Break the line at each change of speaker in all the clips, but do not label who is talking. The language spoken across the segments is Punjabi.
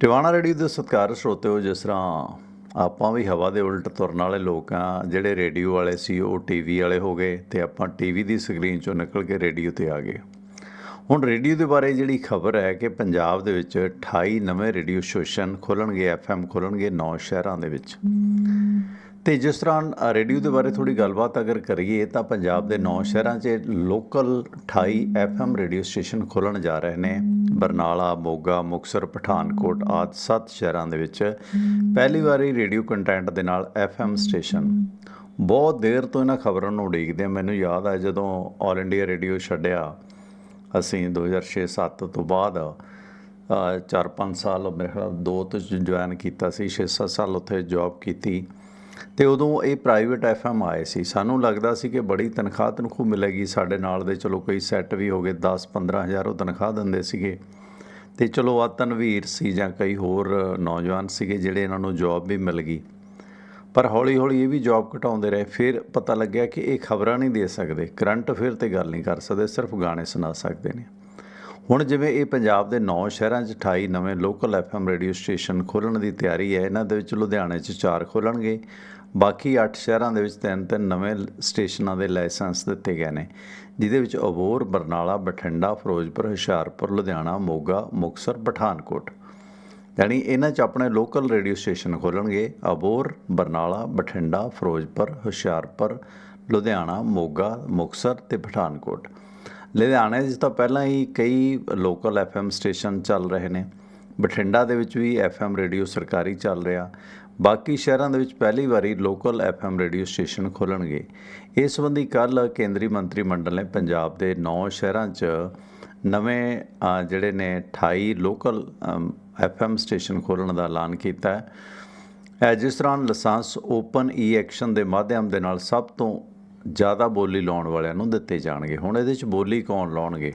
ਟਿਵਾਣਾ ਰੇਡੀਓ ਦੇ ਸਤਿਕਾਰ ਸਰੋਤਿਓ, ਜਿਸ ਤਰ੍ਹਾਂ ਆਪਾਂ ਵੀ ਹਵਾ ਦੇ ਉਲਟ ਤੁਰਨ ਵਾਲੇ ਲੋਕ ਆ, ਜਿਹੜੇ ਰੇਡੀਓ ਵਾਲੇ ਸੀ, ਉਹ ਟੀਵੀ ਵਾਲੇ ਹੋ ਗਏ ਤੇ ਆਪਾਂ ਟੀਵੀ ਦੀ ਸਕਰੀਨ ਚੋਂ ਨਿਕਲ ਕੇ ਰੇਡੀਓ ਤੇ ਆ ਗਏ। ਹੁਣ ਰੇਡੀਓ ਦੇ ਬਾਰੇ ਜਿਹੜੀ ਖਬਰ ਹੈ ਕਿ ਪੰਜਾਬ ਦੇ ਵਿੱਚ 28 ਨਵੇਂ ਰੇਡੀਓ ਸਟੇਸ਼ਨ ਖੋਲਣਗੇ, ਐਫਐਮ ਖੋਲਣਗੇ 9 ਸ਼ਹਿਰਾਂ ਦੇ ਵਿੱਚ। ਤੇ ਜਿਸ ਤਰ੍ਹਾਂ ਰੇਡੀਓ ਦੇ ਬਾਰੇ ਥੋੜੀ ਗੱਲਬਾਤ ਅਗਰ ਕਰੀਏ, ਤਾਂ ਪੰਜਾਬ ਦੇ ਨੌ ਸ਼ਹਿਰਾਂ 'ਚ ਲੋਕਲ 28 ਐਫਐਮ ਰੇਡੀਓ ਸਟੇਸ਼ਨ ਖੋਲਣ ਜਾ ਰਹੇ ਨੇ। ਬਰਨਾਲਾ, ਮੋਗਾ ਮੁਕਸਰ ਪਠਾਨਕੋਟ ਆਦਿ ਸੱਤ ਸ਼ਹਿਰਾਂ ਦੇ ਵਿੱਚ ਪਹਿਲੀ ਵਾਰੀ ਰੇਡੀਓ ਕੰਟੈਂਟ ਦੇ ਨਾਲ ਐਫਐਮ ਸਟੇਸ਼ਨ। ਬਹੁਤ ਦੇਰ ਤੋਂ ਇਹਨਾਂ ਖਬਰਾਂ ਨੂੰ ਉਡੀਕਦੇ ਹਾਂ। ਮੈਨੂੰ ਯਾਦ ਹੈ ਜਦੋਂ 올 ਇੰਡੀਆ ਰੇਡੀਓ ਛੱਡਿਆ, ਅਸੀਂ 2006-7 ਤੋਂ ਬਾਅਦ 4-5 ਸਾਲ ਮੇਰੇ ਖਿਆਲ ਦੋ ਤੋਂ ਜੁਆਇਨ ਕੀਤਾ ਸੀ 6-7 ਸਾਲ ਉੱਥੇ ਜੌਬ ਕੀਤੀ। ਤੇ ਉਦੋਂ ਇਹ ਪ੍ਰਾਈਵੇਟ ਐਫਐਮ ਆਏ ਸੀ। ਸਾਨੂੰ ਲੱਗਦਾ ਸੀ ਕਿ ਬੜੀ ਤਨਖਾਹ ਤਨਖੂ ਮਿਲੇਗੀ ਸਾਡੇ ਨਾਲ ਦੇ। ਚਲੋ ਕੋਈ ਸੈੱਟ ਵੀ ਹੋ ਗਏ 10-15 ਹਜ਼ਾਰ ਉਹ ਤਨਖਾਹ ਦਿੰਦੇ ਸੀਗੇ। ਤੇ ਚਲੋ ਆ ਤਨਵੀਰ ਸੀ ਜਾਂ ਕਈ ਹੋਰ ਨੌਜਵਾਨ ਸੀਗੇ ਜਿਹੜੇ ਇਹਨਾਂ ਨੂੰ ਜੌਬ ਵੀ ਮਿਲ ਗਈ। ਪਰ ਹੌਲੀ-ਹੌਲੀ ਇਹ ਵੀ ਜੌਬ ਘਟਾਉਂਦੇ ਰਹੇ। ਫਿਰ ਪਤਾ ਲੱਗਿਆ ਕਿ ਇਹ ਖਬਰਾਂ ਨਹੀਂ ਦੇ ਸਕਦੇ। ਕਰੰਟ ਅਫੇਅਰ ਤੇ ਗੱਲ ਨਹੀਂ ਕਰ ਸਕਦੇ, ਸਿਰਫ ਗਾਣੇ ਸੁਣਾ ਸਕਦੇ ਨੇ। ਹੁਣ ਜਿਵੇਂ ਇਹ ਪੰਜਾਬ ਦੇ 9 ਸ਼ਹਿਰਾਂ 'ਚ 28 ਨਵੇਂ ਲੋਕਲ ਐਫਐਮ ਰੇਡੀਓ ਸਟੇਸ਼ਨ ਖੋਲ੍ਹਣ ਦੀ ਤਿਆਰੀ ਹੈ, ਇਹਨਾਂ ਦੇ ਵਿੱਚ ਲੁਧਿਆਣੇ 'ਚ 4 ਖੋਲ੍ਹਣਗੇ। ਬਾਕੀ 8 ਸ਼ਹਿਰਾਂ ਦੇ ਵਿੱਚ ਤਿੰਨ ਤਿੰਨ ਨਵੇਂ ਸਟੇਸ਼ਨਾਂ ਦੇ ਲਾਇਸੈਂਸ ਦਿੱਤੇ ਗਏ ਨੇ, ਜਿਹਦੇ ਵਿੱਚ ਅਬੋਰ ਬਰਨਾਲਾ, ਬਠਿੰਡਾ, ਫਿਰੋਜ਼ਪੁਰ, ਹੁਸ਼ਿਆਰਪੁਰ, ਲੁਧਿਆਣਾ, ਮੋਗਾ, ਮੁਕਤਸਰ, ਪਠਾਨਕੋਟ। ਯਾਨੀ ਇਹਨਾਂ 'ਚ ਆਪਣੇ ਲੋਕਲ ਰੇਡੀਓ ਸਟੇਸ਼ਨ ਖੋਲਣਗੇ ਅਬੋਰ ਬਰਨਾਲਾ, ਬਠਿੰਡਾ, ਫਿਰੋਜ਼ਪੁਰ, ਹੁਸ਼ਿਆਰਪੁਰ, ਲੁਧਿਆਣਾ, ਮੋਗਾ, ਮੁਕਤਸਰ ਤੇ ਪਠਾਨਕੋਟ। ਲੁਧਿਆਣੇ 'ਚ ਤਾਂ ਪਹਿਲਾਂ ਹੀ ਕਈ ਲੋਕਲ ਐਫਐਮ ਸਟੇਸ਼ਨ ਚੱਲ ਰਹੇ ਨੇ। ਬਠਿੰਡਾ ਦੇ ਵਿੱਚ ਵੀ ਐਫਐਮ ਰੇਡੀਓ ਸਰਕਾਰੀ ਚੱਲ ਰਿਹਾ। ਬਾਕੀ ਸ਼ਹਿਰਾਂ ਦੇ ਵਿੱਚ ਪਹਿਲੀ ਵਾਰੀ ਲੋਕਲ ਐਫਐਮ ਰੇਡੀਓ ਸਟੇਸ਼ਨ ਖੋਲਣਗੇ। ਇਸ ਸੰਬੰਧੀ ਕੱਲ ਕੇਂਦਰੀ ਮੰਤਰੀ ਮੰਡਲ ਨੇ ਪੰਜਾਬ ਦੇ 9 ਸ਼ਹਿਰਾਂ 'ਚ ਨਵੇਂ ਜਿਹੜੇ ਨੇ 28 ਲੋਕਲ ਐਫਐਮ ਸਟੇਸ਼ਨ ਖੋਲਣ ਦਾ ਐਲਾਨ ਕੀਤਾ ਹੈ। ਜਿਸ ਤਰ੍ਹਾਂ ਲਾਇਸੈਂਸ ਓਪਨ ਈ ਐਕਸ਼ਨ ਦੇ ਮਾਧਿਅਮ ਦੇ ਨਾਲ ਸਭ ਤੋਂ ਜ਼ਿਆਦਾ ਬੋਲੀ ਲਾਉਣ ਵਾਲਿਆਂ ਨੂੰ ਦਿੱਤੇ ਜਾਣਗੇ। ਹੁਣ ਇਹਦੇ ਵਿੱਚ ਬੋਲੀ ਕੌਣ ਲਾਉਣਗੇ?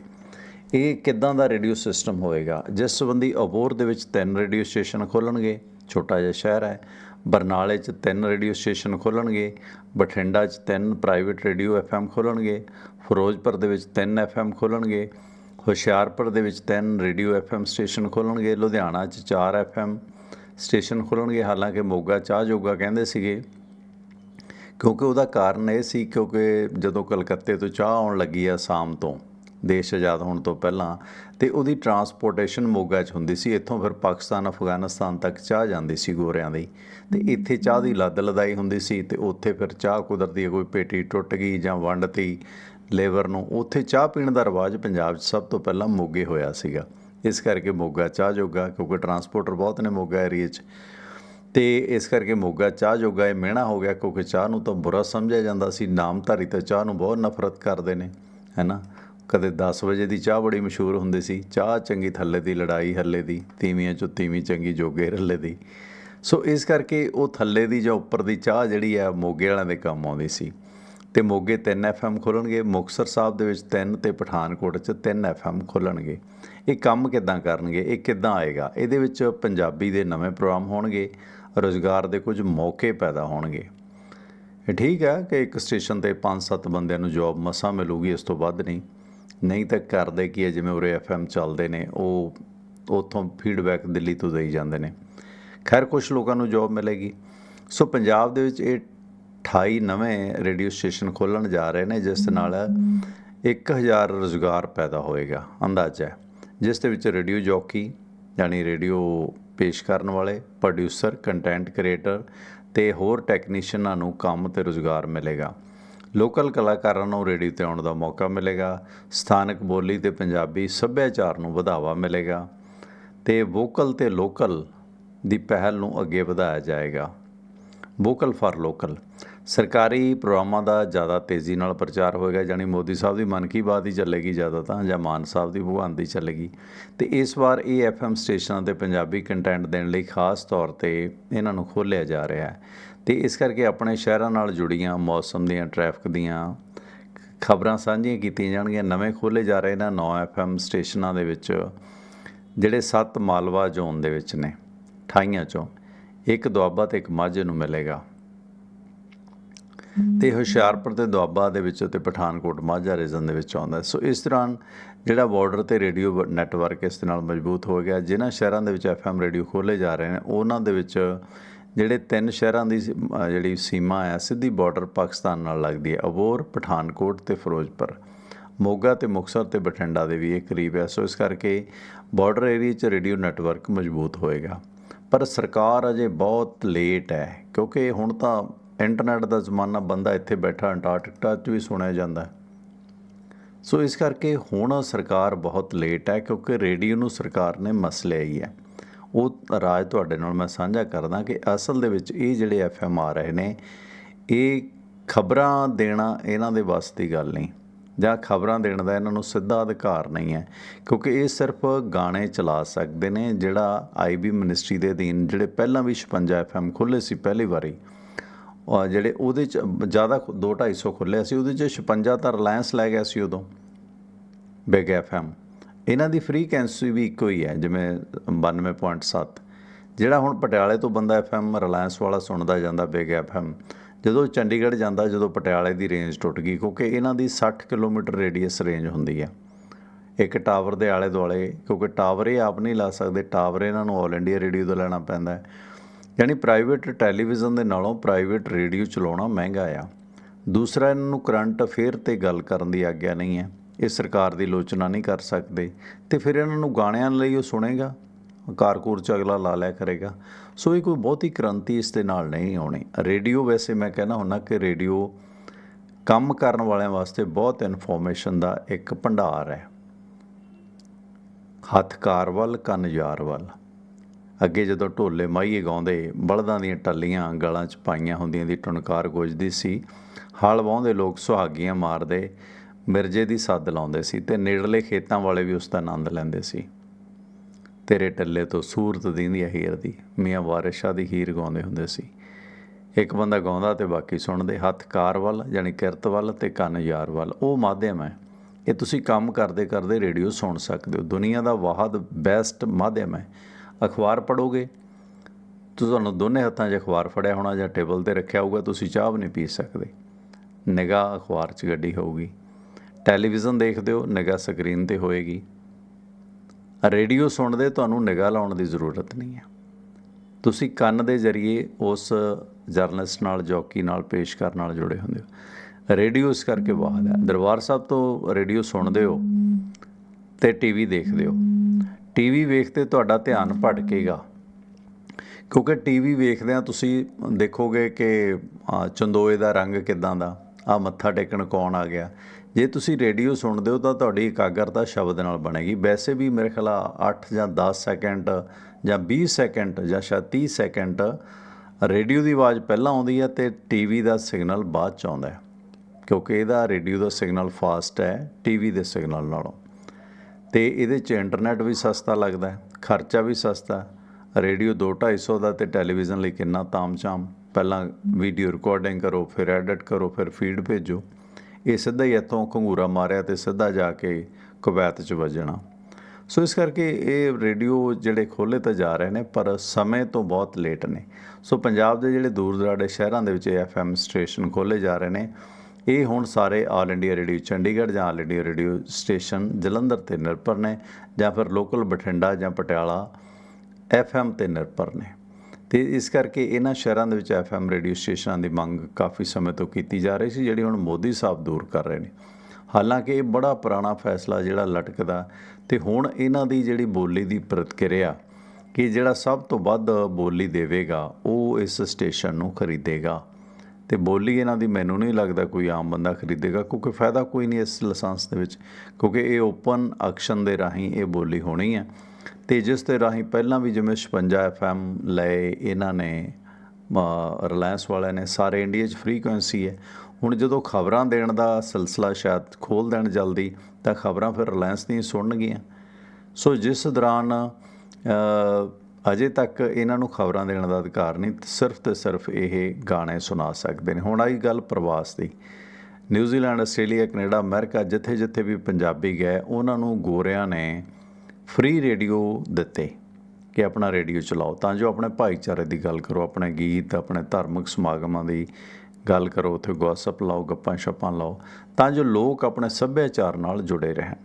ਇਹ ਕਿੱਦਾਂ ਦਾ ਰੇਡੀਓ ਸਿਸਟਮ ਹੋਏਗਾ? ਜਿਸ ਸੰਬੰਧੀ ਅਬੋਰ ਦੇ ਵਿੱਚ ਤਿੰਨ ਰੇਡੀਓ ਸਟੇਸ਼ਨ ਖੋਲਣਗੇ, ਛੋਟਾ ਜਿਹਾ ਸ਼ਹਿਰ ਹੈ। ਬਰਨਾਲੇ 'ਚ ਤਿੰਨ ਰੇਡੀਓ ਸਟੇਸ਼ਨ ਖੋਲਣਗੇ, ਬਠਿੰਡਾ 'ਚ ਤਿੰਨ ਪ੍ਰਾਈਵੇਟ ਰੇਡੀਓ ਐਫਐਮ ਖੋਲਣਗੇ, ਫਿਰੋਜ਼ਪੁਰ ਦੇ ਵਿੱਚ ਤਿੰਨ ਐਫਐਮ ਖੋਲਣਗੇ, ਹੁਸ਼ਿਆਰਪੁਰ ਦੇ ਵਿੱਚ ਤਿੰਨ ਰੇਡੀਓ ਐਫਐਮ ਸਟੇਸ਼ਨ ਖੋਲਣਗੇ, ਲੁਧਿਆਣਾ 'ਚ ਚਾਰ ਐਫਐਮ ਸਟੇਸ਼ਨ ਖੋਲਣਗੇ। ਹਾਲਾਂਕਿ ਮੋਗਾ ਚਾਹ ਜੋਗਾ ਕਹਿੰਦੇ ਸੀਗੇ ਕਿਉਂਕਿ ਉਹਦਾ ਕਾਰਨ ਇਹ ਸੀ ਕਿਉਂਕਿ ਜਦੋਂ ਕਲਕੱਤੇ ਤੋਂ ਚਾਹ ਆਉਣ ਲੱਗੀ ਆ ਸ਼ਾਮ ਤੋਂ, ਦੇਸ਼ ਆਜ਼ਾਦ ਹੋਣ ਤੋਂ ਪਹਿਲਾਂ, ਤੇ ਉਹਦੀ ਟਰਾਂਸਪੋਰਟੇਸ਼ਨ ਮੋਗਾ 'ਚ ਹੁੰਦੀ ਸੀ, ਇੱਥੋਂ ਫਿਰ ਪਾਕਿਸਤਾਨ, ਅਫਗਾਨਿਸਤਾਨ ਤੱਕ ਚਾਹ ਜਾਂਦੀ ਸੀ ਗੋਰਿਆਂ ਦੀ। ਤੇ ਇੱਥੇ ਚਾਹ ਦੀ ਲੱਦ ਲਦਾਈ ਹੁੰਦੀ ਸੀ ਤੇ ਉੱਥੇ ਫਿਰ ਚਾਹ ਕੁਦਰਤੀ ਕੋਈ ਪੇਟੀ ਟੁੱਟ ਗਈ ਜਾਂ ਵੰਡਤੀ ਲੇਬਰ ਨੂੰ, ਉੱਥੇ ਚਾਹ ਪੀਣ ਦਾ ਰਿਵਾਜ ਪੰਜਾਬ 'ਚ ਸਭ ਤੋਂ ਪਹਿਲਾਂ ਮੋਗੇ ਹੋਇਆ ਸੀਗਾ। ਇਸ ਕਰਕੇ ਮੋਗਾ ਚਾਹ ਜੋਗਾ ਕਿਉਂਕਿ ਟਰਾਂਸਪੋਰਟਰ ਬਹੁਤ ਨੇ ਮੋਗਾ ਏਰੀਆ 'ਚ। ਤੇ ਇਸ ਕਰਕੇ ਮੋਗਾ ਚਾਹ ਜੋਗਾ ਇਹ ਮਿਹਣਾ ਹੋ ਗਿਆ ਕਿਉਂਕਿ ਚਾਹ ਨੂੰ ਤਾਂ ਬੁਰਾ ਸਮਝਿਆ ਜਾਂਦਾ ਸੀ, ਨਾਮਧਾਰੀ ਤਾਂ ਚਾਹ ਨੂੰ ਬਹੁਤ ਨਫ਼ਰਤ ਕਰਦੇ ਨੇ, ਹੈਨਾ? ਕਦੇ 10 ਵਜੇ ਦੀ ਚਾਹ ਬੜੀ ਮਸ਼ਹੂਰ ਹੁੰਦੀ ਸੀ, ਚਾਹ ਚੰਗੀ ਥੱਲੇ ਦੀ, ਲੜਾਈ ਹੱਲੇ ਦੀ, ਤੀਵੀਆਂ ਚੋਂ ਤੀਵੀਂ ਚੰਗੀ, ਜੋਗੇ ਰੱਲੇ ਦੀ। ਸੋ ਇਸ ਕਰਕੇ ਉਹ ਥੱਲੇ ਦੀ ਜਾਂ ਉੱਪਰ ਦੀ ਚਾਹ ਜਿਹੜੀ ਹੈ ਮੋਗੇ ਵਾਲਿਆਂ ਦੇ ਕੰਮ ਆਉਂਦੀ ਸੀ। ਤੇ ਮੋਗੇ 3 ਐਫਐਮ ਖੋਲਣਗੇ, ਮੁਕਤਸਰ ਸਾਹਿਬ ਦੇ ਵਿੱਚ 3 ਤੇ ਪਠਾਨਕੋਟ 'ਚ 3 ਐਫਐਮ ਖੋਲਣਗੇ। ਇਹ ਕੰਮ ਕਿੱਦਾਂ ਕਰਨਗੇ, ਇਹ ਕਿੱਦਾਂ ਆਏਗਾ? ਇਹਦੇ ਵਿੱਚ ਪੰਜਾਬੀ ਦੇ ਨਵੇਂ ਪ੍ਰੋਗਰਾਮ ਹੋਣਗੇ ਰੋਜ਼ਗਾਰ ਦੇ ਕੁਝ ਮੌਕੇ ਪੈਦਾ ਹੋਣਗੇ। ਇਹ ਠੀਕ ਹੈ ਕਿ ਇੱਕ ਸਟੇਸ਼ਨ ਤੇ 5-7 ਬੰਦਿਆਂ ਨੂੰ ਜੌਬ ਮਸਾਂ ਮਿਲੂਗੀ, ਇਸ ਤੋਂ ਵੱਧ ਨਹੀਂ। ਨਹੀਂ ਤਾਂ ਕਰਦੇ ਕੀ ਹੈ, ਜਿਵੇਂ ਉਰੇ ਐਫਐਮ ਚੱਲਦੇ ਨੇ, ਉਹ ਉਥੋਂ ਫੀਡਬੈਕ ਦਿੱਲੀ ਤੋਂ ਦੇਈ ਜਾਂਦੇ ਨੇ। ਖੈਰ ਕੁਝ ਲੋਕਾਂ ਨੂੰ ਜੌਬ ਮਿਲੇਗੀ। ਸੋ ਪੰਜਾਬ ਦੇ ਵਿੱਚ ਇਹ 28 ਨਵੇਂ ਰੇਡੀਓ ਸਟੇਸ਼ਨ ਖੋਲਣ ਜਾ ਰਹੇ ਨੇ, ਜਿਸ ਨਾਲ 1000 ਰੋਜ਼ਗਾਰ ਪੈਦਾ ਹੋਏਗਾ, ਅੰਦਾਜ਼ਾ ਹੈ। ਜਿਸ ਦੇ ਵਿੱਚ ਰੇਡੀਓ ਜੌਕੀ ਯਾਨੀ ਰੇਡੀਓ ਪੇਸ਼ ਕਰਨ ਵਾਲੇ ਪ੍ਰੋਡਿਊਸਰ ਕੰਟੈਂਟ ਕ੍ਰੀਏਟਰ ਤੇ ਹੋਰ ਟੈਕਨੀਸ਼ੀਅਨਾਂ ਨੂੰ ਕੰਮ ਤੇ ਰੋਜ਼ਗਾਰ ਮਿਲੇਗਾ। ਲੋਕਲ ਕਲਾਕਾਰਾਂ ਨੂੰ ਰੇਡੀਓ ਤੇ ਆਉਣ ਦਾ ਮੌਕਾ ਮਿਲੇਗਾ। ਸਥਾਨਕ ਬੋਲੀ ਤੇ ਪੰਜਾਬੀ ਸੱਭਿਆਚਾਰ ਨੂੰ ਵਧਾਵਾ ਮਿਲੇਗਾ ਤੇ ਵੋਕਲ ਤੇ ਲੋਕਲ ਦੀ ਪਹਿਲ ਨੂੰ ਅੱਗੇ ਵਧਾਇਆ ਜਾਏਗਾ। ਵੋਕਲ ਫਾਰ ਲੋਕਲ ਸਰਕਾਰੀ ਪ੍ਰੋਗਰਾਮਾਂ ਦਾ ਜ਼ਿਆਦਾ ਤੇਜ਼ੀ ਨਾਲ ਪ੍ਰਚਾਰ ਹੋਏਗਾ, ਯਾਨੀ ਮੋਦੀ ਸਾਹਿਬ ਦੀ ਮਨ ਕੀ ਬਾਤ ਹੀ ਚੱਲੇਗੀ ਜ਼ਿਆਦਾ ਤਾਂ, ਜਾਂ ਮਾਨ ਸਾਹਿਬ ਦੀ ਭਗਵਾਨ ਦੀ ਚੱਲੇਗੀ। ਤੇ ਇਸ ਵਾਰ ਇਹ ਐਫਐਮ ਸਟੇਸ਼ਨਾਂ ਤੇ ਪੰਜਾਬੀ ਕੰਟੈਂਟ ਦੇਣ ਲਈ ਖਾਸ ਤੌਰ ਤੇ ਇਹਨਾਂ ਨੂੰ ਖੋਲ੍ਹਿਆ ਜਾ ਰਿਹਾ ਹੈ। ਤੇ ਇਸ ਕਰਕੇ ਆਪਣੇ ਸ਼ਹਿਰਾਂ ਨਾਲ ਜੁੜੀਆਂ ਮੌਸਮ ਦੀਆਂ ਟ੍ਰੈਫਿਕ ਦੀਆਂ ਖਬਰਾਂ ਸਾਂਝੀਆਂ ਕੀਤੀਆਂ ਜਾਣਗੀਆਂ। ਨਵੇਂ ਖੋਲ੍ਹੇ ਜਾ ਰਹੇ ਨਾ 9 ਐਫਐਮ ਸਟੇਸ਼ਨਾਂ ਦੇ ਵਿੱਚ, ਜਿਹੜੇ ਸੱਤ ਮਾਲਵਾ ਜ਼ੋਨ ਦੇ ਵਿੱਚ ਨੇ 28 ਚੋਂ। ਇੱਕ ਦੁਆਬਾ ਤੇ ਇੱਕ ਮਾਝੇ ਨੂੰ ਮਿਲੇਗਾ। ਤੇ ਹੁਸ਼ਿਆਰਪੁਰ ਤੇ ਦੁਆਬਾ ਦੇ ਵਿੱਚ ਤੇ ਪਠਾਨਕੋਟ ਮਾਝਾ ਰੀਜਨ ਦੇ ਵਿੱਚ ਆਉਂਦਾ ਸੋ ਇਸ ਦੌਰਾਨ ਜਿਹੜਾ ਬਾਰਡਰ ਤੇ ਰੇਡੀਓ ਨੈਟਵਰਕ ਇਸ ਦੇ ਨਾਲ ਮਜ਼ਬੂਤ ਹੋ ਗਿਆ। ਜਿਨ੍ਹਾਂ ਸ਼ਹਿਰਾਂ ਦੇ ਵਿੱਚ ਐਫਐਮ ਰੇਡੀਓ ਖੋਲੇ ਜਾ ਰਹੇ ਨੇ, ਉਹਨਾਂ ਦੇ ਵਿੱਚ ਜਿਹੜੇ ਤਿੰਨ ਸ਼ਹਿਰਾਂ ਦੀ ਸੀ- ਜਿਹੜੀ ਸੀਮਾ ਹੈ ਸਿੱਧੀ ਬਾਰਡਰ ਪਾਕਿਸਤਾਨ ਨਾਲ ਲੱਗਦੀ ਹੈ। ਅਬੋਰ ਪਠਾਨਕੋਟ ਤੇ ਫਿਰੋਜ਼ਪੁਰ। ਮੋਗਾ ਤੇ ਮੁਕਤਸਰ ਤੇ ਬਠਿੰਡਾ ਦੇ ਵੀ ਇਹ ਕਰੀਬ ਹੈ। ਸੋ ਇਸ ਕਰਕੇ ਬਾਰਡਰ ਏਰੀਆ 'ਚ ਰੇਡੀਓ ਨੈਟਵਰਕ ਮਜ਼ਬੂਤ ਹੋਏਗਾ। ਪਰ ਸਰਕਾਰ ਅਜੇ ਬਹੁਤ ਲੇਟ ਹੈ, ਕਿਉਂਕਿ ਹੁਣ ਤਾਂ ਇੰਟਰਨੈਟ ਦਾ ਜ਼ਮਾਨਾ ਬੰਦਾ ਇੱਥੇ ਬੈਠਾ ਅੰਟਾਰਕਟਿਕਾ 'ਚ ਵੀ ਸੁਣਿਆ ਜਾਂਦਾ ਸੋ ਇਸ ਕਰਕੇ ਹੁਣ ਸਰਕਾਰ ਬਹੁਤ ਲੇਟ ਹੈ ਕਿਉਂਕਿ ਰੇਡੀਓ ਨੂੰ ਸਰਕਾਰ ਨੇ ਮਸ ਲਿਆ ਹੀ। ਹੈ ਉਹ ਰਾਜ ਤੁਹਾਡੇ ਨਾਲ ਮੈਂ ਸਾਂਝਾ ਕਰਦਾ ਕਿ ਅਸਲ ਦੇ ਵਿੱਚ ਇਹ ਜਿਹੜੇ ਐਫਐਮ ਆ ਰਹੇ ਨੇ, ਇਹ ਖਬਰਾਂ ਦੇਣਾ ਇਹਨਾਂ ਦੇ ਵੱਸ ਦੀ ਗੱਲ ਨਹੀਂ। ਜਾਂ ਖਬਰਾਂ ਦੇਣ ਦਾ ਇਹਨਾਂ ਨੂੰ ਸਿੱਧਾ ਅਧਿਕਾਰ ਨਹੀਂ ਹੈ, ਕਿਉਂਕਿ ਇਹ ਸਿਰਫ ਗਾਣੇ ਚਲਾ ਸਕਦੇ ਨੇ ਜਿਹੜਾ ਆਈਬੀ ਮਿਨਿਸਟਰੀ ਦੇ ਅਧੀਨ, ਜਿਹੜੇ ਪਹਿਲਾਂ ਵੀ 56 ਐਫਐਮ ਖੁੱਲੇ ਸੀ ਪਹਿਲੀ ਵਾਰੀ। ਜਿਹੜੇ ਉਹਦੇ ਚ ਜ਼ਿਆਦਾ 2 250 ਖੁੱਲਿਆ ਸੀ ਉਹਦੇ ਚ 56 ਤਾਂ ਰਿਲਾਇੰਸ ਲੈ ਗਿਆ ਸੀ ਉਦੋਂ ਬਿਗ ਐਫਐਮ ਇਹਨਾਂ ਦੀ ਫ੍ਰੀਕੁਐਂਸੀ ਵੀ ਇੱਕੋ ਹੀ ਹੈ, ਜਿਵੇਂ 92.7 ਜਿਹੜਾ ਹੁਣ ਪਟਿਆਲੇ ਤੋਂ ਬੰਦਾ ਐਫਐਮ ਰਿਲਾਇੰਸ ਵਾਲਾ ਸੁਣਦਾ ਜਾਂਦਾ ਬਿਗ ਐਫਐਮ ਜਦੋਂ ਚੰਡੀਗੜ੍ਹ ਜਾਂਦਾ, ਜਦੋਂ ਪਟਿਆਲੇ ਦੀ ਰੇਂਜ ਟੁੱਟ ਗਈ, ਕਿਉਂਕਿ ਇਹਨਾਂ ਦੀ 60 ਕਿਲੋਮੀਟਰ ਰੇਡੀਅਸ ਰੇਂਜ ਹੁੰਦੀ ਹੈ। ਇੱਕ ਟਾਵਰ ਦੇ ਆਲੇ ਦੁਆਲੇ ਕਿਉਂਕਿ ਟਾਵਰ ਇਹ ਆਪ ਨਹੀਂ ਲਾ ਸਕਦੇ, ਟਾਵਰ ਇਹਨਾਂ ਨੂੰ ਆਲ ਇੰਡੀਆ ਰੇਡੀਓ ਤੋਂ ਲੈਣਾ ਪੈਂਦਾ ਹੈ। ਯਾਨੀ ਪ੍ਰਾਈਵੇਟ ਟੈਲੀਵਿਜ਼ਨ ਦੇ ਨਾਲੋਂ ਪ੍ਰਾਈਵੇਟ ਰੇਡੀਓ ਚਲਾਉਣਾ ਮਹਿੰਗਾ ਆ। ਦੂਸਰਾ, ਇਹਨਾਂ ਨੂੰ ਕਰੰਟ ਅਫੇਅਰ ਤੇ ਗੱਲ ਕਰਨ ਦੀ ਆਗਿਆ ਨਹੀਂ ਹੈ। ਇਹ ਸਰਕਾਰ ਦੀ ਲੋਚਨਾ ਨਹੀਂ ਕਰ ਸਕਦੇ। ਤੇ ਫਿਰ ਇਹਨਾਂ ਨੂੰ ਗਾਣਿਆਂ ਲਈ ਉਹ ਸੁਣੇਗਾ ਕਾਰਕੂਰ ਚ ਅਗਲਾ ਲਾ ਲਿਆ ਕਰੇਗਾ। ਸੋ ਇਹ ਕੋਈ ਬਹੁਤੀ ਕ੍ਰਾਂਤੀ ਇਸ ਦੇ ਨਾਲ ਨਹੀਂ ਆਉਣੀ। ਰੇਡੀਓ ਵੈਸੇ ਮੈਂ ਕਹਿੰਦਾ ਹੁੰਦਾ ਕਿ ਰੇਡੀਓ ਕੰਮ ਕਰਨ ਵਾਲਿਆਂ ਵਾਸਤੇ ਬਹੁਤ ਇਨਫੋਰਮੇਸ਼ਨ ਦਾ ਇੱਕ ਭੰਡਾਰ ਹੈ। ਹੱਥ ਕਾਰ ਵੱਲ, ਕੰਨ ਯਾਰ ਵੱਲ। ਅੱਗੇ ਜਦੋਂ ਢੋਲੇ ਮਾਹੀਏ ਗਾਉਂਦੇ, ਬਲਦਾਂ ਦੀਆਂ ਟੱਲੀਆਂ ਗਲਾਂ 'ਚ ਪਾਈਆਂ ਹੁੰਦੀਆਂ ਦੀ ਟੁਣਕਾਰ ਗੁੱਜਦੀ ਸੀ। ਹਲ ਵਾਹੁੰਦੇ ਲੋਕ ਸੁਹਾਗੀਆਂ ਮਾਰਦੇ, ਮਿਰਜੇ ਦੀ ਸੱਦ ਲਾਉਂਦੇ ਸੀ ਤੇ ਨੇੜਲੇ ਖੇਤਾਂ ਵਾਲੇ ਵੀ ਉਸ ਦਾ ਆਨੰਦ ਲੈਂਦੇ ਸੀ। ਤੇਰੇ ਟੱਲੇ ਤੋਂ ਸੂਰਤ ਦੀਂਦੀ ਹੈ ਹੀਰ ਦੀ, ਮੀਆਂ ਵਾਰਿਸ ਦੀ ਹੀਰ ਗਾਉਂਦੇ ਹੁੰਦੇ ਸੀ। ਇੱਕ ਬੰਦਾ ਗਾਉਂਦਾ ਤੇ ਬਾਕੀ ਸੁਣਦੇ, ਹੱਥ ਕਾਰ ਵੱਲ ਯਾਨੀ ਕਿਰਤ ਵੱਲ ਤੇ ਕੰਨ ਯਾਰ ਵੱਲ। ਉਹ ਮਾਧਿਅਮ ਹੈ। ਇਹ ਤੁਸੀਂ ਕੰਮ ਕਰਦੇ ਕਰਦੇ ਰੇਡੀਓ ਸੁਣ ਸਕਦੇ ਹੋ। ਦੁਨੀਆ ਦਾ ਵਾਹਦ ਬੈਸਟ ਮਾਧਿਅਮ ਹੈ। ਅਖਬਾਰ ਪੜੋਗੇ? ਤੁਹਾਨੂੰ ਦੋਨੇ ਹੱਥਾਂ 'ਚ ਅਖਬਾਰ ਫੜਿਆ ਹੋਣਾ ਜਾਂ ਟੇਬਲ ਤੇ ਰੱਖਿਆ ਹੋਊਗਾ, ਤੁਸੀਂ ਚਾਹ ਵੀ ਨਹੀਂ ਪੀ ਸਕਦੇ। ਨਿਗਾਹ ਅਖਬਾਰ 'ਚ ਗੱਡੀ ਹੋਊਗੀ। ਟੈਲੀਵਿਜ਼ਨ ਦੇਖਦੇ ਹੋ ਨਿਗਾਹ ਸਕਰੀਨ ਤੇ ਹੋਏਗੀ। ਰੇਡੀਓ ਸੁਣਦੇ ਤੁਹਾਨੂੰ ਨਿਗਾਹ ਲਾਉਣ ਦੀ ਜ਼ਰੂਰਤ ਨਹੀਂ ਹੈ। ਤੁਸੀਂ ਕੰਨ ਦੇ ਜ਼ਰੀਏ ਉਸ ਜਰਨਲਿਸਟ ਨਾਲ, ਜੌਕੀ ਨਾਲ ਪੇਸ਼ ਕਰਨ ਨਾਲ ਜੁੜੇ ਹੁੰਦੇ ਹੋ। ਰੇਡੀਓ ਇਸ ਕਰਕੇ ਬਾਹਰ ਹੈ। ਦਰਬਾਰ ਸਾਹਿਬ ਤੋਂ ਰੇਡੀਓ ਸੁਣਦੇ ਹੋ ਤੇ ਟੀਵੀ ਦੇਖਦੇ ਹੋ ਟੀਵੀ ਵੇਖਦੇ ਤੁਹਾਡਾ ਧਿਆਨ ਭਟਕੇਗਾ। ਕਿਉਂਕਿ ਟੀਵੀ ਵੇਖਦੇ ਆ ਤੁਸੀਂ ਦੇਖੋਗੇ ਕਿ ਚੰਦੋਏ ਦਾ ਰੰਗ ਕਿਦਾਂ ਦਾ ਆ ਮੱਥਾ ਟੇਕਣ ਕੌਣ ਆ ਗਿਆ। ਜੇ ਤੁਸੀਂ ਰੇਡੀਓ ਸੁਣਦੇ ਹੋ ਤਾਂ ਤੁਹਾਡੀ ਇਕਾਗਰਤਾ ਸ਼ਬਦ ਨਾਲ ਬਣੇਗੀ। ਵੈਸੇ ਵੀ ਮੇਰੇ ਖਿਆਲ 8 ਜਾਂ 10 ਸੈਕਿੰਡ ਜਾਂ 20 ਸੈਕਿੰਡ ਜਾਂ ਸ਼ਾਇਦ 30 ਸੈਕਿੰਡ ਰੇਡੀਓ ਦੀ ਆਵਾਜ਼ ਪਹਿਲਾਂ ਆਉਂਦੀ ਹੈ ਤੇ ਟੀਵੀ ਦਾ ਸਿਗਨਲ ਬਾਅਦ ਚ ਆਉਂਦਾ ਹੈ। ਕਿਉਂਕਿ ਇਹਦਾ ਰੇਡੀਓ ਦਾ ਸਿਗਨਲ ਫਾਸਟ ਹੈ, ਟੀਵੀ ਦੇ ਸਿਗਨਲ ਨਾਲੋਂ। ਤੇ ਇਹਦੇ 'ਚ ਇੰਟਰਨੈਟ ਵੀ ਸਸਤਾ ਲੱਗਦਾ ਖਰਚਾ ਵੀ ਸਸਤਾ ਹੈ। ਰੇਡੀਓ 2-250 ਦਾ ਤੇ ਟੈਲੀਵਿਜ਼ਨ ਲਈ ਕਿੰਨਾ ਤਾਮਝਾਮ। ਪਹਿਲਾਂ ਵੀਡੀਓ ਰਿਕਾਰਡਿੰਗ ਕਰੋ, ਫਿਰ ਐਡਿਟ ਕਰੋ, ਫਿਰ ਫੀਡ ਭੇਜੋ। ਇਹ ਸਿੱਧਾ ਹੀ ਇੱਥੋਂ ਘੰਗੂਰਾ ਮਾਰਿਆ ਤੇ ਸਿੱਧਾ ਜਾ ਕੇ ਕੁਵੈਤ 'ਚ ਵੱਜਣਾ। ਸੋ ਇਸ ਕਰਕੇ ਇਹ ਰੇਡੀਓ ਜਿਹੜੇ ਖੋਲੇ ਤਾਂ ਜਾ ਰਹੇ ਨੇ, ਪਰ ਸਮੇਂ ਤੋਂ ਬਹੁਤ ਲੇਟ ਨੇ। ਸੋ ਪੰਜਾਬ ਦੇ ਜਿਹੜੇ ਦੂਰ ਦਰਾਡੇ ਸ਼ਹਿਰਾਂ ਦੇ ਵਿੱਚ ਐਫਐਮ ਸਟੇਸ਼ਨ ਖੋਲੇ ਜਾ ਰਹੇ ਨੇ ਇਹ ਹੁਣ ਸਾਰੇ ਆਲ ਇੰਡੀਆ ਰੇਡੀਓ ਚੰਡੀਗੜ੍ਹ ਜਾਂ all India radio station Jalandhar ਤੇ ਨਿਰਭਰ ਨੇ ਜਾਂ ਫਿਰ ਲੋਕਲ ਬਠਿੰਡਾ ਜਾਂ ਪਟਿਆਲਾ ਐਫਐਮ ਤੇ ਨਿਰਭਰ ਨੇ। ਤੇ ਇਸ ਕਰਕੇ ਇਹਨਾਂ ਸ਼ਹਿਰਾਂ ਦੇ ਵਿੱਚ ਐਫਐਮ ਰੇਡੀਓ ਸਟੇਸ਼ਨਾਂ ਦੀ ਮੰਗ ਕਾਫੀ ਸਮੇਂ ਤੋਂ ਕੀਤੀ ਜਾ ਰਹੀ ਸੀ, ਜਿਹੜੀ ਹੁਣ ਮੋਦੀ ਸਾਹਿਬ ਦੂਰ ਕਰ ਰਹੇ ਨੇ। ਹਾਲਾਂਕਿ ਇਹ ਬੜਾ ਪੁਰਾਣਾ ਫੈਸਲਾ ਜਿਹੜਾ ਲਟਕਦਾ ਤੇ ਹੁਣ ਇਹਨਾਂ ਦੀ ਜਿਹੜੀ ਬੋਲੀ ਦੀ ਪ੍ਰਤੀਕਿਰਿਆ ਕਿ ਜਿਹੜਾ ਸਭ ਤੋਂ ਵੱਧ ਬੋਲੀ ਦੇਵੇਗਾ, ਉਹ ਇਸ ਸਟੇਸ਼ਨ ਨੂੰ ਖਰੀਦੇਗਾ। ਤੇ ਬੋਲੀ ਇਹਨਾਂ ਦੀ ਮੈਨੂੰ ਨਹੀਂ ਲੱਗਦਾ ਕੋਈ ਆਮ ਬੰਦਾ ਖਰੀਦੇਗਾ, ਕਿਉਂਕਿ ਫਾਇਦਾ ਕੋਈ ਨਹੀਂ ਇਸ ਲਾਇਸੈਂਸ ਦੇ ਵਿੱਚ, ਕਿਉਂਕਿ ਇਹ ਓਪਨ ਐਕਸ਼ਨ ਦੇ ਰਾਹੀਂ ਇਹ ਬੋਲੀ ਹੋਣੀ ਹੈ। ਤੇ ਜਿਸ ਦੇ ਰਾਹੀਂ ਪਹਿਲਾਂ ਵੀ ਜਿਵੇਂ 56 ਐਫਐਮ ਲਏ, ਇਹਨਾਂ ਨੇ ਰਿਲਾਇੰਸ ਵਾਲਿਆਂ ਨੇ, ਸਾਰੇ ਇੰਡੀਆ 'ਚ ਫ੍ਰੀਕੁਐਂਸੀ ਹੈ। ਹੁਣ ਜਦੋਂ ਖਬਰਾਂ ਦੇਣ ਦਾ ਸਿਲਸਿਲਾ ਸ਼ਾਇਦ ਖੋਲ ਦੇਣ ਜਲਦੀ, ਤਾਂ ਖਬਰਾਂ ਫਿਰ ਰਿਲਾਇੰਸ ਦੀਆਂ ਸੁਣਨਗੀਆਂ। ਸੋ ਜਿਸ ਦੌਰਾਨ ਅਜੇ ਤੱਕ ਇਹਨਾਂ ਨੂੰ ਖਬਰਾਂ ਦੇਣ ਦਾ ਅਧਿਕਾਰ ਨਹੀਂ, ਸਿਰਫ ਤੇ ਸਿਰਫ ਇਹ ਗਾਣੇ ਸੁਣਾ ਸਕਦੇ ਨੇ। ਹੁਣ ਆਈ ਗੱਲ ਪ੍ਰਵਾਸ ਦੀ। ਨਿਊਜ਼ੀਲੈਂਡ ਆਸਟ੍ਰੇਲੀਆ, ਕੈਨੇਡਾ, ਅਮਰੀਕਾ ਜਿੱਥੇ ਜਿੱਥੇ ਵੀ ਪੰਜਾਬੀ ਗਏ, ਉਹਨਾਂ ਨੂੰ ਗੋਰਿਆਂ ਨੇ ਫ੍ਰੀ ਰੇਡੀਓ ਦਿੱਤੇ ਕਿ ਆਪਣਾ ਰੇਡੀਓ ਚਲਾਓ। ਤਾਂ ਜੋ ਆਪਣੇ ਭਾਈਚਾਰੇ ਦੀ ਗੱਲ ਕਰੋ, ਆਪਣੇ ਗੀਤ, ਆਪਣੇ ਧਾਰਮਿਕ ਸਮਾਗਮਾਂ ਦੀ ਗੱਲ ਕਰੋ, ਉੱਥੇ ਗੌਸਪ ਲਾਓ ਗੱਪਾਂ ਛੱਪਾਂ ਲਾਓ, ਤਾਂ ਜੋ ਲੋਕ ਆਪਣੇ ਸੱਭਿਆਚਾਰ ਨਾਲ ਜੁੜੇ ਰਹਿਣ।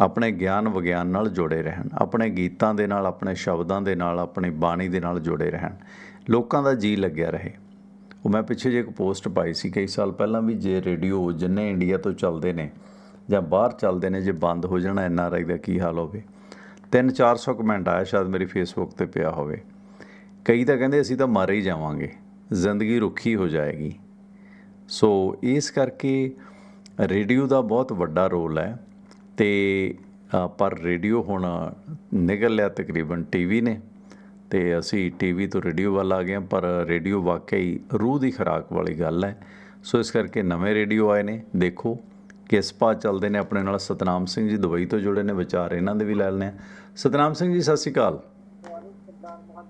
ਆਪਣੇ ਗਿਆਨ ਵਿਗਿਆਨ ਨਾਲ ਜੁੜੇ ਰਹਿਣ, ਆਪਣੇ ਗੀਤਾਂ ਦੇ ਨਾਲ, ਆਪਣੇ ਸ਼ਬਦਾਂ ਦੇ ਨਾਲ, ਆਪਣੀ ਬਾਣੀ ਦੇ ਨਾਲ ਜੁੜੇ ਰਹਿਣ। ਲੋਕਾਂ ਦਾ ਜੀ ਲੱਗਿਆ ਰਹੇ। ਉਹ ਮੈਂ ਪਿੱਛੇ ਜੇ ਇੱਕ ਪੋਸਟ ਪਾਈ ਸੀ ਕਈ ਸਾਲ ਪਹਿਲਾਂ ਵੀ ਜੇ ਰੇਡੀਓ ਜਿੰਨੇ ਇੰਡੀਆ ਤੋਂ ਚੱਲਦੇ ਨੇ ਜਾਂ ਬਾਹਰ ਚੱਲਦੇ ਨੇ, ਜੇ ਬੰਦ ਹੋ ਜਾਣਾ ਐਨ ਆਰ ਆਈ ਦਾ ਕੀ ਹਾਲ ਹੋਵੇ। 3-400 ਕਮੈਂਟ ਆਇਆ, ਸ਼ਾਇਦ ਮੇਰੀ ਫੇਸਬੁੱਕ ਤੇ ਪਿਆ ਹੋਵੇ। ਕਈ ਤਾਂ ਕਹਿੰਦੇ ਅਸੀਂ ਤਾਂ ਮਰ ਹੀ ਜਾਵਾਂਗੇ, ਜ਼ਿੰਦਗੀ ਰੁੱਖੀ ਹੋ ਜਾਏਗੀ। ਸੋ ਇਸ ਕਰਕੇ ਰੇਡੀਓ ਦਾ ਬਹੁਤ ਵੱਡਾ ਰੋਲ ਹੈ। ਤੇ ਪਰ ਰੇਡੀਓ ਹੁਣ ਨਿਕਲ ਲਿਆ ਤਕਰੀਬਨ ਟੀਵੀ ਨੇ। ਤੇ ਅਸੀਂ ਟੀਵੀ ਤੋਂ ਰੇਡੀਓ ਵੱਲ ਆ ਗਏ ਹਾਂ, ਪਰ ਰੇਡੀਓ ਵਾਕਈ ਰੂਹ ਦੀ ਖੁਰਾਕ ਵਾਲੀ ਗੱਲ ਹੈ। ਸੋ ਇਸ ਕਰਕੇ ਨਵੇਂ ਰੇਡੀਓ ਆਏ ਨੇ ਦੇਖੋ ਕਿਸ ਪਾ ਚੱਲਦੇ ਨੇ। ਆਪਣੇ ਨਾਲ ਸਤਨਾਮ ਸਿੰਘ ਜੀ ਦੁਬਈ ਤੋਂ ਜੁੜੇ ਨੇ ਵਿਚਾਰ ਇਹਨਾਂ ਦੇ ਵੀ ਲੈ ਲੈਣੇ ਆ ਸਤਨਾਮ ਸਿੰਘ ਜੀ ਸਤਿ ਸ਼੍ਰੀ ਅਕਾਲ।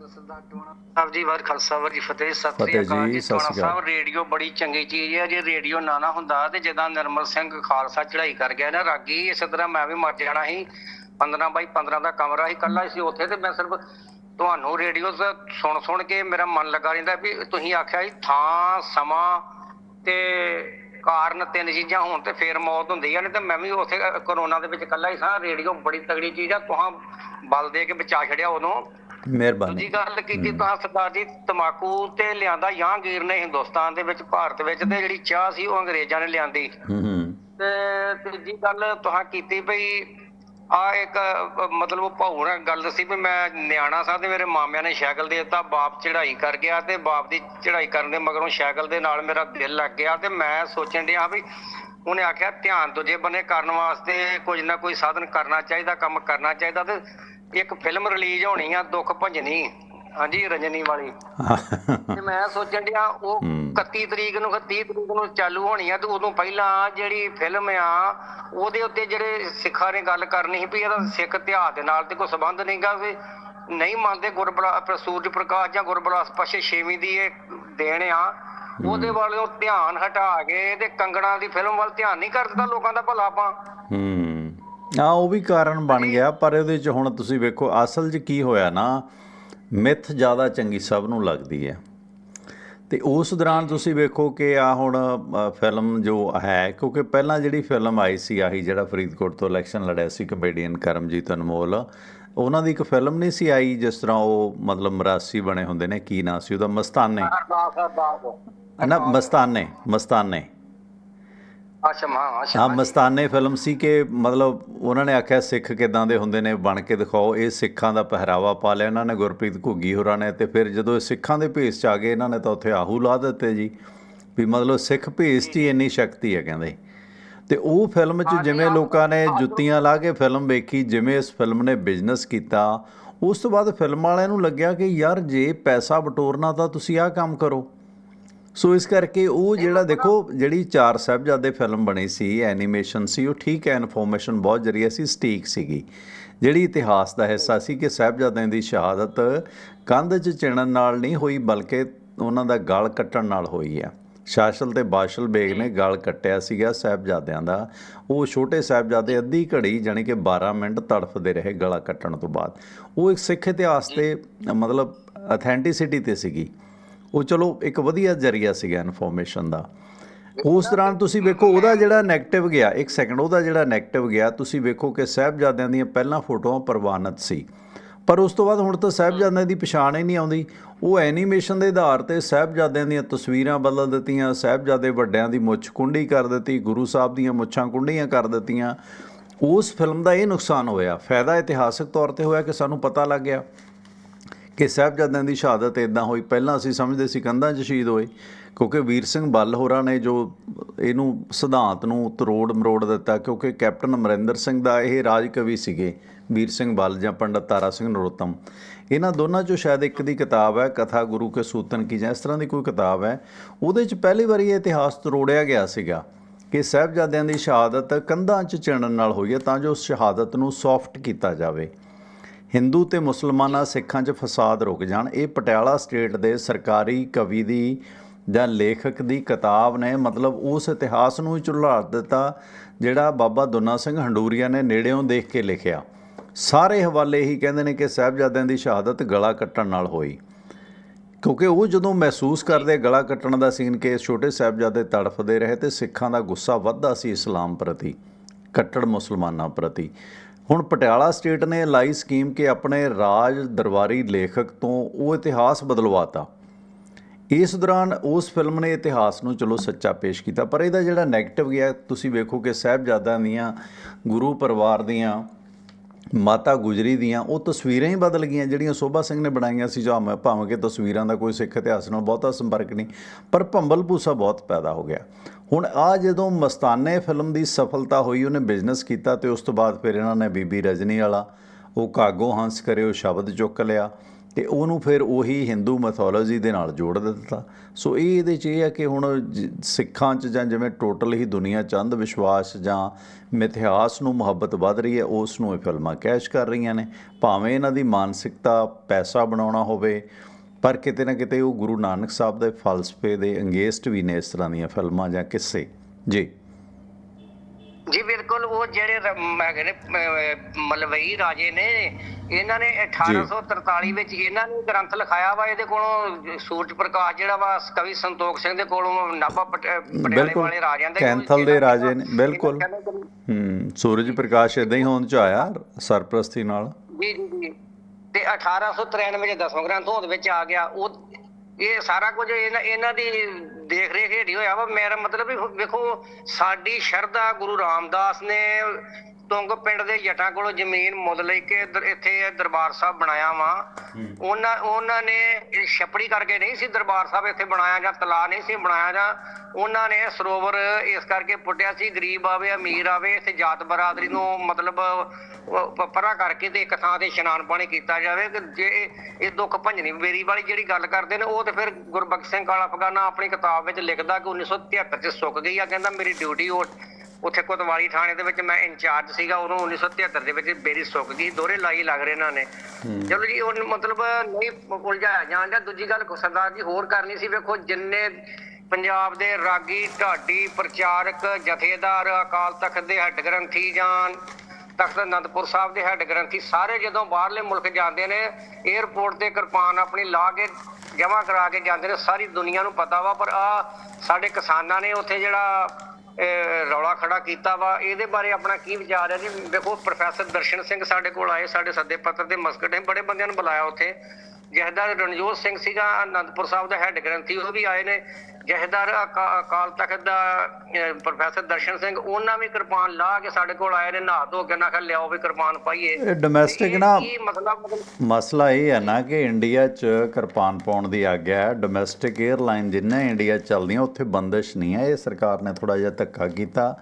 ਸਾਹਿਬ ਜੀ ਵਾਰ ਖਾਲਸਾ ਵਾਰ ਜੀ ਫਤਿਹ। ਸਤਿ ਸ੍ਰੀ ਅਕਾਲ
ਜੀ, ਅਕਾਲ।
ਸਾਹਿਬ ਰੇਡੀਓ ਬੜੀ ਚੰਗੀ ਚੀਜ਼ ਹੈ ਜੇ ਰੇਡੀਓ ਨਾ ਨਾ ਹੁੰਦਾ ਤੇ ਜਦੋਂ ਨਿਰਮਲ ਸਿੰਘ ਖਾਲਸਾ ਚੜ੍ਹਾਈ ਕਰ ਗਿਆ ਨਾ ਰਾਗੀ ਇਸੇ ਤਰ੍ਹਾਂ ਮੈਂ ਵੀ ਮਰ ਜਾਣਾ ਸੀ। 15 ਬਾਈ 15 ਦਾ ਕਮਰਾ ਸੀ ਕੱਲਾ ਸੀ ਉੱਥੇ ਤੇ ਮੈਂ ਸਿਰਫ ਤੁਹਾਨੂੰ ਰੇਡੀਓ ਸੁਣ ਸੁਣ ਕੇ ਮੇਰਾ ਮਨ ਲੱਗਾ ਰਹਿੰਦਾ ਵੀ ਤੁਸੀਂ ਆਖਿਆ ਸੀ ਥਾਂ ਸਮਾਂ ਤੇ ਕਾਰਨ ਤਿੰਨ ਚੀਜ਼ਾਂ ਹੋਣ ਤੇ ਫੇਰ ਮੌਤ ਹੁੰਦੀ ਆ ਨਹੀਂ ਤੇ ਮੈਂ ਵੀ ਉੱਥੇ ਕਰੋਨਾ ਦੇ ਵਿੱਚ ਕੱਲਾ ਹੀ ਸਾਂ। ਰੇਡੀਓ ਬੜੀ ਤਗੜੀ ਚੀਜ਼ ਆ ਤੁਹਾਂ ਬਲ ਦੇ ਕੇ ਬਚਾ ਛੜਿਆ ਉਦੋਂ।
ਮਿਹਰਬਾਨੀ।
ਦੂਜੀ ਗੱਲ ਕੀਤੀ ਤਾਂ ਸਰਦਾਰ ਜੀ ਤਮਾਕੂ ਤੇ ਲਿਆਂਦਾ ਯਾਂਗੀਰ ਨੇ ਹਿੰਦੁਸਤਾਨ ਦੇ ਵਿੱਚ ਭਾਰਤ ਵਿੱਚ ਤੇ ਜਿਹੜੀ ਚਾਹ ਸੀ ਉਹ ਅੰਗਰੇਜ਼ਾਂ ਨੇ ਲਿਆਂਦੀ।
ਹੂੰ ਹੂੰ।
ਤੇ ਤੀਜੀ ਗੱਲ ਤੁਹਾਂ ਕੀਤੀ ਭਈ ਆ ਇੱਕ ਮਤਲਬ ਨਾਲ ਗੱਲ ਦੱਸੀ ਵੀ ਮੈਂ ਨਿਆਣਾ ਸਾਂ ਤੇ ਮੇਰੇ ਮਾਮਿਆਂ ਨੇ ਸਾਈਕਲ ਦੇ ਦਿੱਤਾ ਬਾਪ ਚੜ੍ਹਾਈ ਕਰ ਗਿਆ ਤੇ ਬਾਪ ਦੀ ਚੜ੍ਹਾਈ ਕਰਨ ਦੇ ਮਗਰੋਂ ਸਾਈਕਲ ਦੇ ਨਾਲ ਮੇਰਾ ਦਿਲ ਲੱਗ ਗਿਆ ਤੇ ਮੈਂ ਸੋਚਣ ਡਿਆ ਵੀ ਉਹਨੇ ਆਖਿਆ ਧਿਆਨ ਦੂਜੇ ਬੰਨੇ ਕਰਨ ਵਾਸਤੇ ਕੁਝ ਨਾ ਕੋਈ ਸਾਧਨ ਕਰਨਾ ਚਾਹੀਦਾ ਕੰਮ ਕਰਨਾ ਚਾਹੀਦਾ ਤੇ ਇੱਕ ਫਿਲਮ ਰਿਲੀਜ਼ ਹੋਣੀ ਆ ਦੁੱਖ ਭੰਜਨੀ ਹਾਂਜੀ ਰਜਨੀ ਵਾਲੀ। ਤੇ ਮੈਂ ਸੋਚਣ ਡਿਆ ਉਹ
ਹੂੰ।
31 ਤਰੀਕ ਨੂੰ 30 ਤਰੀਕ ਨੂੰ ਚਾਲੂ ਹੋਣੀ ਆ ਤੇ ਉਦੋਂ ਪਹਿਲਾਂ ਜਿਹੜੀ ਫਿਲਮ ਆ ਉਹਦੇ ਉੱਤੇ ਜਿਹੜੇ ਸਿੱਖਾਂ ਨੇ ਗੱਲ ਕਰਨੀ ਸੀ ਵੀ ਇਹਦਾ ਸਿੱਖ ਇਤਿਹਾਸ ਦੇ ਨਾਲ ਤੇ ਕੋਈ ਸੰਬੰਧ ਨਹੀਂਗਾ ਵੀ ਨਹੀਂ ਮੰਨਦੇ ਗੁਰਬਲਾ ਸੂਰਜ ਪ੍ਰਕਾਸ਼ ਜਾਂ ਗੁਰਬਲਾਸ ਪਾਸ਼ੇ ਛੇਵੀਂ ਦੀ ਇਹ ਦੇਣ ਆ। ਉਹਦੇ ਵੱਲੋਂ ਧਿਆਨ ਹਟਾ ਕੇ ਤੇ ਕੰਗਣਾ ਦੀ ਫਿਲਮ ਵੱਲ ਧਿਆਨ ਨਹੀਂ ਕਰ ਦਿੱਤਾ ਲੋਕਾਂ ਦਾ ਭਲਾ ਆਪਾਂ।
ਹੂੰ। ਆ ਉਹ ਵੀ ਕਾਰਨ ਬਣ ਗਿਆ ਪਰ ਇਹਦੇ ਚ ਹੁਣ ਤੁਸੀਂ ਵੇਖੋ ਅਸਲ 'ਚ ਕੀ ਹੋਇਆ ਨਾ ਮਿੱਥ ਜ਼ਿਆਦਾ ਚੰਗੀ ਸਭ ਨੂੰ ਲੱਗਦੀ ਹੈ। ਤੇ ਉਸ ਦੌਰਾਨ ਤੁਸੀਂ ਵੇਖੋ ਕਿ ਆ ਹੁਣ ਅ, ਫਿਲਮ ਜੋ ਹੈ ਕਿਉਂਕਿ ਪਹਿਲਾਂ ਜਿਹੜੀ ਫਿਲਮ ਆਈ ਸੀ ਆਹੀ ਜਿਹੜਾ ਫਰੀਦਕੋਟ ਤੋਂ ਇਲੈਕਸ਼ਨ ਲੜਿਆ ਸੀ ਕਮੇਡੀਅਨ ਕਰਮਜੀਤ ਅਨਮੋਲ ਉਹਨਾਂ ਦੀ ਇੱਕ ਫਿਲਮ ਨਹੀਂ ਸੀ ਆਈ ਜਿਸ ਤਰ੍ਹਾਂ ਉਹ ਮਤਲਬ ਮਰਾਸੀ ਬਣੇ ਹੁੰਦੇ ਨੇ ਕੀ ਨਾਂ ਸੀ ਉਹਦਾ ਮਸਤਾਨੇ।
ਅਰਦਾਸ ਅਰਦਾਸ
ਨਾ ਮਸਤਾਨੇ ਮਸਤਾਨੇ।
ਆਸ਼ਮ ਹਾਂ ਆਸ਼ਮ
ਹਾਂ ਮਸਤਾਨੇ ਫਿਲਮ ਸੀ ਕਿ ਮਤਲਬ ਉਹਨਾਂ ਨੇ ਆਖਿਆ ਸਿੱਖ ਕਿਦਾਂ ਦੇ ਹੁੰਦੇ ਨੇ ਬਣ ਕੇ ਦਿਖਾਓ। ਇਹ ਸਿੱਖਾਂ ਦਾ ਪਹਿਰਾਵਾ ਪਾ ਲਿਆ ਇਹਨਾਂ ਨੇ ਗੁਰਪ੍ਰੀਤ ਘੁੱਗੀ ਹੋਰਾਂ ਨੇ ਤੇ ਫਿਰ ਜਦੋਂ ਇਹ ਸਿੱਖਾਂ ਦੇ ਭੇਸ ਚ ਆ ਗਏ ਇਹਨਾਂ ਨੇ ਤਾਂ ਉੱਥੇ ਆਹੂ ਲਾ ਦਿੱਤੇ ਜੀ ਵੀ ਮਤਲਬ ਸਿੱਖ ਭੇਸ 'ਚ ਹੀ ਇੰਨੀ ਸ਼ਕਤੀ ਹੈ ਕਹਿੰਦੇ। ਤੇ ਉਹ ਫਿਲਮ 'ਚ ਜਿਵੇਂ ਲੋਕਾਂ ਨੇ ਜੁੱਤੀਆਂ ਲਾ ਕੇ ਫਿਲਮ ਵੇਖੀ ਜਿਵੇਂ ਇਸ ਫਿਲਮ ਨੇ ਬਿਜ਼ਨਸ ਕੀਤਾ ਉਸ ਤੋਂ ਬਾਅਦ ਫਿਲਮ ਵਾਲਿਆਂ ਨੂੰ ਲੱਗਿਆ ਕਿ ਯਾਰ ਜੇ ਪੈਸਾ ਬਟੋਰਨਾ ਤਾਂ ਤੁਸੀਂ ਆਹ ਕੰਮ ਕਰੋ। ਸੋ ਇਸ ਕਰਕੇ ਉਹ ਜਿਹੜਾ ਦੇਖੋ, ਜਿਹੜੀ ਚਾਰ ਸਾਹਿਬਜ਼ਾਦੇ ਫਿਲਮ ਬਣੀ ਸੀ ਐਨੀਮੇਸ਼ਨ ਸੀ, ਉਹ ਠੀਕ ਹੈ ਇਨਫੋਰਮੇਸ਼ਨ ਬਹੁਤ ਜਰੀਆ ਸੀ, ਸਟੀਕ ਸੀਗੀ। ਜਿਹੜੀ ਇਤਿਹਾਸ ਦਾ ਹਿੱਸਾ ਸੀ ਕਿ ਸਾਹਿਬਜ਼ਾਦਿਆਂ ਦੀ ਸ਼ਹਾਦਤ ਕੰਧ 'ਚ ਚਿਣਨ ਨਾਲ ਨਹੀਂ ਹੋਈ, ਬਲਕਿ ਉਹਨਾਂ ਦਾ ਗਲ ਕੱਟਣ ਨਾਲ ਹੋਈ ਹੈ। ਸ਼ਾਸਲ ਤੇ ਬਾਸ਼ਲ ਬੇਗ ਨੇ ਗਲ ਕੱਟਿਆ ਸੀਗਾ ਸਾਹਿਬਜ਼ਾਦਿਆਂ ਦਾ। ਉਹ ਛੋਟੇ ਸਾਹਿਬਜ਼ਾਦੇ ਅੱਧੀ ਘੜੀ, ਜਾਣੀ ਕਿ 12 ਮਿੰਟ ਤੜਫਦੇ ਰਹੇ ਗਲਾ ਕੱਟਣ ਤੋਂ ਬਾਅਦ। ਉਹ ਇੱਕ ਸਿੱਖ ਇਤਿਹਾਸ ਤੇ ਮਤਲਬ ਅਥੈਂਟਿਸਿਟੀ ਤੇ ਸੀਗੀ। ਉਹ ਚਲੋ ਇੱਕ ਵਧੀਆ ਜ਼ਰੀਆ ਸੀਗਾ ਇਨਫੋਰਮੇਸ਼ਨ ਦਾ। ਉਸ ਦੌਰਾਨ ਤੁਸੀਂ ਵੇਖੋ ਉਹਦਾ ਜਿਹੜਾ 네ਗੇਟਿਵ ਗਿਆ ਇੱਕ ਸੈਕਿੰਡ ਉਹਦਾ ਜਿਹੜਾ 네ਗੇਟਿਵ ਗਿਆ ਤੁਸੀਂ ਵੇਖੋ ਕਿ ਸਾਹਿਬਜ਼ਾਦਿਆਂ ਦੀਆਂ ਪਹਿਲਾਂ ਫੋਟੋਆਂ ਪ੍ਰਵਾਨਿਤ ਸੀ। ਪਰ ਉਸ ਤੋਂ ਬਾਅਦ ਹੁਣ ਤਾਂ ਸਾਹਿਬਜ਼ਾਦਿਆਂ ਦੀ ਪਛਾਣ ਹੀ ਨਹੀਂ ਆਉਂਦੀ। ਉਹ ਐਨੀਮੇਸ਼ਨ ਦੇ ਆਧਾਰ ਤੇ ਸਾਹਿਬਜ਼ਾਦਿਆਂ ਦੀਆਂ ਤਸਵੀਰਾਂ ਬਦਲ ਦਿੱਤੀਆਂ ਸਾਹਿਬਜ਼ਾਦੇ ਵੱਡਿਆਂ ਦੀ ਮੁੱਛ ਕੁੰਡੀ ਕਰ ਦਿੱਤੀ ਗੁਰੂ ਸਾਹਿਬ ਦੀਆਂ ਮੁੱਛਾਂ ਕੁੰਡੀਆਂ ਕਰ ਦਿੱਤੀਆਂ। ਉਸ ਫਿਲਮ ਦਾ ਇਹ ਨੁਕਸਾਨ ਹੋਇਆ। ਫਾਇਦਾ ਇਤਿਹਾਸਕ ਤੌਰ ਤੇ ਹੋਇਆ ਕਿ ਸਾਨੂੰ ਪਤਾ ਲੱਗ ਗਿਆ। ਕਿ ਸਾਹਿਬਜ਼ਾਦਿਆਂ ਦੀ ਸ਼ਹਾਦਤ ਇਦਾਂ ਹੋਈ। ਪਹਿਲਾਂ ਅਸੀਂ ਸਮਝਦੇ ਸੀ ਕੰਧਾਂ 'ਚ ਸ਼ਹੀਦ ਹੋਏ, ਕਿਉਂਕਿ ਵੀਰ ਸਿੰਘ ਬੱਲ ਹੋਰਾਂ ਨੇ ਜੋ ਇਹਨੂੰ ਸਿਧਾਂਤ ਨੂੰ ਤਰੋੜ ਮਰੋੜ ਦਿੱਤਾ, ਕਿਉਂਕਿ ਕੈਪਟਨ ਅਮਰਿੰਦਰ ਸਿੰਘ ਦਾ ਇਹ ਰਾਜ ਕਵੀ ਸੀਗੇ, ਵੀਰ ਸਿੰਘ ਬੱਲ ਜਾਂ ਪੰਡਤ ਤਾਰਾ ਸਿੰਘ ਨਰੋਤਮ। ਇਹਨਾਂ ਦੋਨਾਂ 'ਚੋਂ ਸ਼ਾਇਦ ਇੱਕ ਦੀ ਕਿਤਾਬ ਹੈ, ਕਥਾ ਗੁਰੂ ਕੇ ਸੂਤਨ ਕੀ ਜਾਂ ਇਸ ਤਰ੍ਹਾਂ ਦੀ ਕੋਈ ਕਿਤਾਬ ਹੈ। ਉਹਦੇ 'ਚ ਪਹਿਲੀ ਵਾਰੀ ਇਹ ਇਤਿਹਾਸ ਤਰੋੜਿਆ ਗਿਆ ਸੀਗਾ ਕਿ ਸਾਹਿਬਜ਼ਾਦਿਆਂ ਦੀ ਸ਼ਹਾਦਤ ਕੰਧਾਂ 'ਚ ਚਿਣਨ ਨਾਲ ਹੋਈ ਹੈ, ਤਾਂ ਜੋ ਸ਼ਹਾਦਤ ਨੂੰ ਸੌਫਟ ਕੀਤਾ ਜਾਵੇ। ਹਿੰਦੂ ਤੇ ਮੁਸਲਮਾਨਾਂ ਸਿੱਖਾਂ 'ਚ ਫਸਾਦ ਰੁਕ ਜਾਣ। ਇਹ ਪਟਿਆਲਾ ਸਟੇਟ ਦੇ ਸਰਕਾਰੀ ਕਵੀ ਦੀ ਜਾਂ ਲੇਖਕ ਦੀ ਕਿਤਾਬ ਨੇ, ਮਤਲਬ ਉਸ ਇਤਿਹਾਸ ਨੂੰ ਹੀ ਝੁਲਸਾੜ ਦਿੱਤਾ, ਜਿਹੜਾ ਬਾਬਾ ਦੁਨਾ ਸਿੰਘ ਹੰਡੂਰੀਆ ਨੇ ਨੇੜਿਓਂ ਦੇਖ ਕੇ ਲਿਖਿਆ। ਸਾਰੇ ਹਵਾਲੇ ਹੀ ਕਹਿੰਦੇ ਨੇ ਕਿ ਸਾਹਿਬਜ਼ਾਦਿਆਂ ਦੀ ਸ਼ਹਾਦਤ ਗਲਾ ਕੱਟਣ ਨਾਲ ਹੋਈ। ਕਿਉਂਕਿ ਉਹ ਜਦੋਂ ਮਹਿਸੂਸ ਕਰਦੇ ਗਲਾ ਕੱਟਣ ਦਾ ਸੀਨ ਕਿ ਛੋਟੇ ਸਾਹਿਬਜ਼ਾਦੇ ਤੜਫਦੇ ਰਹੇ ਤੇ ਸਿੱਖਾਂ ਦਾ ਗੁੱਸਾ ਵੱਧਦਾ ਸੀ ਇਸਲਾਮ ਪ੍ਰਤੀ, ਕੱਟੜ ਮੁਸਲਮਾਨਾਂ ਪ੍ਰਤੀ। ਹੁਣ ਪਟਿਆਲਾ ਸਟੇਟ ਨੇ ਲਾਈ ਸਕੀਮ ਕਿ ਆਪਣੇ ਰਾਜ ਦਰਬਾਰੀ ਲੇਖਕ ਤੋਂ ਉਹ ਇਤਿਹਾਸ ਬਦਲਵਾਤਾ। ਇਸ ਦੌਰਾਨ ਉਸ ਫਿਲਮ ਨੇ ਇਤਿਹਾਸ ਨੂੰ ਚਲੋ ਸੱਚਾ ਪੇਸ਼ ਕੀਤਾ, ਪਰ ਇਹਦਾ ਜਿਹੜਾ 네ਗੇਟਿਵ ਗਿਆ, ਤੁਸੀਂ ਵੇਖੋ ਕਿ ਸਾਹਿਬਜ਼ਾਦਿਆਂ ਦੀਆਂ, ਗੁਰੂ ਪਰਿਵਾਰ ਦੀਆਂ, ਮਾਤਾ ਗੁਜਰੀ ਦੀਆਂ, ਉਹ ਤਸਵੀਰਾਂ ਹੀ ਬਦਲ ਗਈਆਂ, ਜਿਹੜੀਆਂ ਸੋਭਾ ਸਿੰਘ ਨੇ ਬਣਾਈਆਂ ਸੀ, ਜਾਂ ਭਾਵੇਂ ਕਿ ਤਸਵੀਰਾਂ ਦਾ ਕੋਈ ਸਿੱਖ ਇਤਿਹਾਸ ਨਾਲ ਬਹੁਤਾ ਸੰਪਰਕ ਨਹੀਂ, ਪਰ ਭੰਬਲ ਭੂਸਾ ਬਹੁਤ ਪੈਦਾ ਹੋ ਗਿਆ। ਹੁਣ ਆ ਜਦੋਂ ਮਸਤਾਨੇ ਫਿਲਮ ਦੀ ਸਫਲਤਾ ਹੋਈ, ਉਹਨੇ ਬਿਜ਼ਨਸ ਕੀਤਾ ਤੇ ਉਸ ਤੋਂ ਬਾਅਦ ਫਿਰ ਇਹਨਾਂ ਨੇ ਬੀਬੀ ਰਜਨੀ ਵਾਲਾ, ਉਹ ਕਾਗੋ ਹੰਸ ਕਰੇ, ਉਹ ਸ਼ਬਦ ਚੁੱਕ ਲਿਆ ਤੇ ਉਹਨੂੰ ਫਿਰ ਉਹੀ ਹਿੰਦੂ ਮੈਥੋਲੋਜੀ ਦੇ ਨਾਲ ਜੋੜ ਦਿੱਤਾ। ਸੋ ਇਹ ਇਹਦੇ ਚ ਇਹ ਹੈ ਕਿ ਹੁਣ ਜ- ਸਿੱਖਾਂ ਚ ਜਾਂ ਜਿਵੇਂ ਟੋਟਲ ਹੀ ਦੁਨੀਆ ਚ ਅੰਧ ਵਿਸ਼ਵਾਸ ਜਾਂ ਮਿਥਿਹਾਸ ਨੂੰ ਮੁਹੱਬਤ ਵੱਧ ਰਹੀ ਹੈ, ਉਸ ਨੂੰ ਇਹ ਫਿਲਮਾਂ ਕੈਸ਼ ਕਰ ਰਹੀਆਂ ਨੇ। ਭਾਵੇਂ ਇਹਨਾਂ ਦੀ ਮਾਨਸਿਕਤਾ ਪੈਸਾ ਬਣਾਉਣਾ ਹੋਵੇ ਪਰ ਕਿਤੇ ਨਾ ਕਿਤੇ ਉਹ ਗੁਰੂ ਨਾਨਕ ਸਾਹਿਬ ਦੇ ਫਲਸਫੇ ਦੇ ਅੰਗੇਸਟ ਵੀ ਨੇ ਇਸ ਤਰ੍ਹਾਂ ਦੀਆਂ ਫਿਲਮਾਂ ਜਾਂ ਕਿੱਸੇ। ਜੀ।
ਜੀ ਬਿਲਕੁਲ ਉਹ ਜਿਹੜੇ ਮ- ਅਹ, ਮਲਵਈ ਰਾਜੇ ਨੇ ਇਹਨਾਂ ਨੇ 1843 ਵਿੱਚ ਇਹਨਾਂ ਨੇ ਗ੍ਰੰਥ ਲਿਖਾਇਆ ਵਾ ਇਹਦੇ ਕੋਲੋਂ ਸੂਰਜ ਪ੍ਰਕਾਸ਼ ਜਿਹੜਾ ਵਾ ਕਵੀ ਸੰਤੋਖ ਸਿੰਘ ਦੇ ਕੋਲੋਂ ਨਾਭਾ ਪਟ- ਪਟਿਆਲੇ। ਵਾਲੇ ਰਾਜਿਆਂ ਦੇ
ਕੈਂਥਲ ਦੇ ਰਾਜੇ ਨੇ, ਬਿਲਕੁਲ।
ਕਹਿੰਦੇ
ਹੂੰ ਸੂਰਜ ਪ੍ਰਕਾਸ਼ ਇਦਾਂ ਹੀ ਹੋਂਦ ਚ ਆਇਆ ਸਰਪ੍ਰਸਤੀ ਨਾਲ।
ਜੀ ਜੀ ਜੀ। ਤੇ 1893 ਵਿੱਚ ਦਸਵਾਂ ਗ੍ਰੰਥ ਹੋਂਦ ਵਿੱਚ ਆ ਗਿਆ। ਉਹ, ਇਹ ਸਾਰਾ ਕੁਝ ਇਹਨਾਂ ਇਹਨਾਂ ਦੀ ਦੇਖ ਰੇਖ ਹੇਠ ਹੀ ਹੋਇਆ ਵਾ। ਮੇਰਾ ਮਤਲਬ ਵੀ ਵੇਖੋ, ਸਾਡੀ ਸ਼ਰਧਾ ਗੁਰੂ ਰਾਮਦਾਸ ਨੇ ਤੁੰਗ ਪਿੰਡ ਦੇ ਜੱਟਾਂ ਕੋਲੋਂ ਜ਼ਮੀਨ ਮੁੱਲ ਲੈ ਕੇ ਦਰ- ਇੱਥੇ ਇਹ ਦਰਬਾਰ ਸਾਹਿਬ ਬਣਾਇਆ ਵਾ। ਉਹਨਾਂ ਉਹਨਾਂ ਨੇ ਇਹ ਛਪੜੀ ਕਰਕੇ ਨਹੀਂ ਸੀ ਦਰਬਾਰ ਸਾਹਿਬ ਇੱਥੇ ਬਣਾਇਆ ਜਾਂ ਤਲਾ ਨਹੀਂ ਸੀ ਬਣਾਇਆ ਜਾਂ ਉਹਨਾਂ ਨੇ ਸਰੋਵਰ ਇਸ ਕਰਕੇ ਪੁੱਟਿਆ ਸੀ ਗਰੀਬ ਆਵੇ ਅਮੀਰ ਆਵੇ ਇੱਥੇ ਜਾਤ ਬਰਾਦਰੀ ਨੂੰ ਮਤਲਬ ਪਰਾਂ ਕਰਕੇ ਤੇ ਇੱਕ ਥਾਂ ਤੇ ਇਸ਼ਨਾਨ ਪਾਣੀ ਕੀਤਾ ਜਾਵੇ ਕਿ ਜੇ ਇਹ- ਦੁੱਖ ਭੰਜਣੀ ਬੇਰੀ ਵਾਲੀ ਜਿਹੜੀ ਗੱਲ ਕਰਦੇ ਨੇ ਉਹ ਤੇ ਫਿਰ ਗੁਰਬਖਸ਼ ਸਿੰਘ ਕਾਲਾ ਅਫਗਾਨਾ ਆਪਣੀ ਕਿਤਾਬ ਵਿੱਚ ਲਿਖਦਾ ਕਿ 1973 ਚ ਸੁੱਕ ਗਈ ਆ ਕਹਿੰਦਾ ਮੇਰੀ ਡਿਊਟੀ ਉਹ ਉੱਥੇ ਕੋਤਵਾਲੀ ਥਾਣੇ ਦੇ ਵਿੱਚ ਮੈਂ ਇੰਚਾਰਜ ਸੀਗਾ ਉਦੋਂ 1973 ਦੇ ਵਿੱਚ ਬੇਰੀ ਸੁੱਕ ਗਈ ਦੋਹਰੇ ਲਾਈ ਲੱਗ ਰਹੇ ਇਹਨਾਂ ਨੇ। ਚਲੋ ਜੀ ਉਹ ਮਤਲਬ ਨਹੀਂ ਉਲਝਾਇਆ ਡਿਆ। ਦੂਜੀ ਗੱਲ ਸਰਦਾਰ ਜੀ ਹੋਰ ਕਰਨੀ ਸੀ ਵੇਖੋ ਜਿੰਨੇ ਪੰਜਾਬ ਦੇ ਰਾਗੀ ਢਾਡੀ ਪ੍ਰਚਾਰਕ ਜਥੇਦਾਰ ਅਕਾਲ ਤਖਤ ਦੇ ਹੈੱਡ ਗ੍ਰੰਥੀ ਜਾਂ ਤਖਤ ਅਨੰਦਪੁਰ ਸਾਹਿਬ ਦੇ ਹੈੱਡ ਗ੍ਰੰਥੀ ਸਾਰੇ ਜਦੋਂ ਬਾਹਰਲੇ ਮੁਲਕ ਜਾਂਦੇ ਨੇ 에ਅਰਪੋਰਟ ਤੇ ਕਿਰਪਾਨ ਆਪਣੀ ਲਾ ਕੇ ਜਮ੍ਹਾਂ ਕਰਾ ਕੇ ਜਾਂਦੇ ਨੇ ਸਾਰੀ ਦੁਨੀਆ ਨੂੰ ਪਤਾ ਵਾ ਪਰ ਆ ਸਾਡੇ ਕਿਸਾਨਾਂ ਨੇ ਉੱਥੇ ਜਿਹੜਾ ਰੌਲਾ ਖੜਾ ਕੀਤਾ ਵਾ। ਇਹਦੇ ਬਾਰੇ ਆਪਣਾ ਕੀ ਵਿਚਾਰ ਹੈ ਜੀ? ਦੇਖੋ ਪ੍ਰੋਫੈਸਰ ਦਰਸ਼ਨ ਸਿੰਘ ਸਾਡੇ ਕੋਲ ਆਏ, ਸਾਡੇ ਸੱਦੇ ਪੱਤਰ ਦੇ ਮਸਕਟ ਨੇ, ਬੜੇ ਬੰਦਿਆਂ ਨੂੰ ਬੁਲਾਇਆ ਉੱਥੇ। ਜਹਦਾਰ ਰਣਜੋਤ ਸਿੰਘ ਸੀਗਾ, ਅਨੰਦਪੁਰ ਸਾਹਿਬ ਦਾ ਹੈੱਡ ਗ੍ਰੰਥੀ, ਉਹ ਵੀ ਆਏ ਨੇ। ਜਹਦਾਰ ਅਕਾ- ਅਕਾਲ ਤਖਤ ਦਾ ਪ੍ਰੋਫੈਸਰ ਦਰਸ਼ਨ ਸਿੰਘ ਉਹਨਾਂ ਵੀ ਕਿਰਪਾਨ ਲਾ ਕੇ ਸਾਡੇ ਕੋਲ ਆਏ ਨੇ ਨਹਾ ਧੋ ਕੇ ਨਾ ਲਿਆਓ ਵੀ ਕਿਰਪਾਨ ਪਾਈਏ।
ਇਹ ਡੋਮੈਸਟਿਕ ਨਾ
ਕੀ ਮਤਲਬ ਮਤਲਬ
ਮਸਲਾ ਇਹ ਹੈ ਨਾ ਕਿ ਇੰਡੀਆ 'ਚ ਕਿਰਪਾਨ ਪਾਉਣ ਦੀ ਆਗਿਆ ਹੈ। ਡੋਮੈਸਟਿਕ 에ਅਰਲਾਈਨ ਜਿੰਨਾ ਇੰਡੀਆ ਚੱਲਦੀਆਂ ਉੱਥੇ ਬੰਦਿਸ਼ ਨਹੀਂ ਹੈ। ਇਹ ਸਰਕਾਰ ਨੇ ਥੋੜਾ ਜਿਹਾ ਧੱਕਾ ਕੀਤਾ।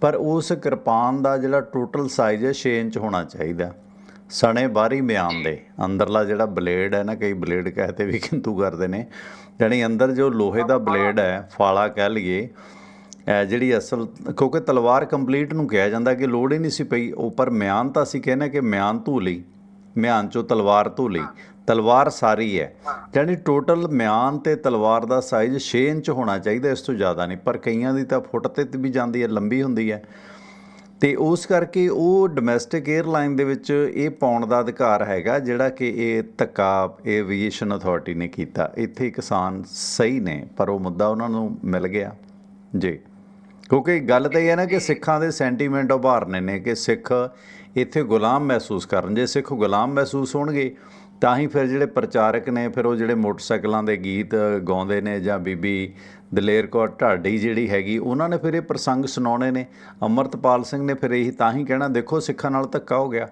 ਪਰ ਉਸ ਕਿਰਪਾਨ ਦਾ ਜਿਹੜਾ ਟੋਟਲ ਸਾਈਜ਼ ਹੈ 6 ਇੰਚ ਹੋਣਾ ਚਾਹੀਦਾ। ਸਣੇ ਬਾਹਰੀ ਮਿਆਨ ਦੇ। ਅੰਦਰਲਾ ਜਿਹੜਾ ਬਲੇਡ ਹੈ ਨਾ ਕਈ ਬਲੇਡ ਕਹਤੇ ਵੀ ਕਿੰਤੂ ਕਰਦੇ ਨੇ। ਜਾਣੀ ਅੰਦਰ ਜੋ ਲੋਹੇ ਦਾ ਬਲੇਡ ਹੈ, ਫਾਲਾ ਕਹਿ ਲਈਏ ਜਿਹੜੀ ਅਸਲ, ਕਿਉਂਕਿ ਤਲਵਾਰ ਕੰਪਲੀਟ ਨੂੰ ਕਿਹਾ ਜਾਂਦਾ ਕਿ ਲੋੜ ਹੀ ਨਹੀਂ ਸੀ ਪਈ, ਉਹ ਪਰ ਮਿਆਨ ਤਾਂ ਅਸੀਂ ਕਹਿੰਦੇ ਕਿ ਮਿਆਨ ਧੂ ਲਈ, ਮਿਆਨ ਚੋਂ ਤਲਵਾਰ ਧੂ ਲਈ, ਤਲਵਾਰ ਸਾਰੀ ਹੈ। ਜਾਣੀ ਟੋਟਲ ਮਿਆਨ ਤੇ ਤਲਵਾਰ ਦਾ ਸਾਈਜ਼ 6 ਇੰਚ ਹੋਣਾ ਚਾਹੀਦਾ, ਇਸ ਤੋਂ ਜ਼ਿਆਦਾ ਨਹੀਂ, ਪਰ ਕਈਆਂ ਦੀ ਤਾਂ ਫੁੱਟ ਤੇ ਵੀ ਜਾਂਦੀ ਹੈ, ਲੰਬੀ ਹੁੰਦੀ ਹੈ। ਤੇ ਉਸ ਕਰਕੇ ਉਹ ਡੋਮੈਸਟਿਕ 에ਅਰਲਾਈਨ ਦੇ ਵਿੱਚ ਇਹ ਪਾਉਣ ਦਾ ਅਧਿਕਾਰ ਹੈਗਾ, ਜਿਹੜਾ ਕਿ ਇਹ ਧੱਕਾ ਏਵੀਏਸ਼ਨ ਅਥਾਰਟੀ ਨੇ ਕੀਤਾ। ਇੱਥੇ ਕਿਸਾਨ ਸਹੀ ਨੇ, ਪਰ ਉਹ ਮੁੱਦਾ ਉਹਨਾਂ ਨੂੰ ਮਿਲ ਗਿਆ। ਜੀ। ਕਿਉਂਕਿ ਗੱਲ ਤਾਂ ਇਹ ਹੈ ਨਾ ਕਿ ਸਿੱਖਾਂ ਦੇ ਸੈਂਟੀਮੈਂਟ ਉਭਾਰਨੇ ਨੇ ਕਿ ਸਿੱਖ ਇੱਥੇ ਗੁਲਾਮ ਮਹਿਸੂਸ ਕਰਨ। ਜੇ ਸਿੱਖ ਗੁਲਾਮ ਮਹਿਸੂਸ ਹੋਣਗੇ ਤਾਂ ਹੀ ਫਿਰ ਜਿਹੜੇ ਪ੍ਰਚਾਰਕ ਨੇ, ਫਿਰ ਉਹ ਜਿਹੜੇ ਮੋਟਰਸਾਈਕਲਾਂ ਦੇ ਗੀਤ ਗਾਉਂਦੇ ਨੇ ਜਾਂ ਬੀਬੀ ਦਲੇਰ ਕੌਰ ਢਾਡੀ ਜਿਹੜੀ ਹੈਗੀ, ਉਹਨਾਂ ਨੇ ਫਿਰ ਇਹ ਪ੍ਰਸੰਗ ਸੁਣਾਉਣੇ ਨੇ। ਅਮਰਤਪਾਲ ਸਿੰਘ ਨੇ ਫਿਰ ਇਹੀ ਤਾਂ ਹੀ ਕਹਿਣਾ, ਦੇਖੋ ਸਿੱਖਾਂ ਨਾਲ ਧੱਕਾ ਹੋ ਗਿਆ।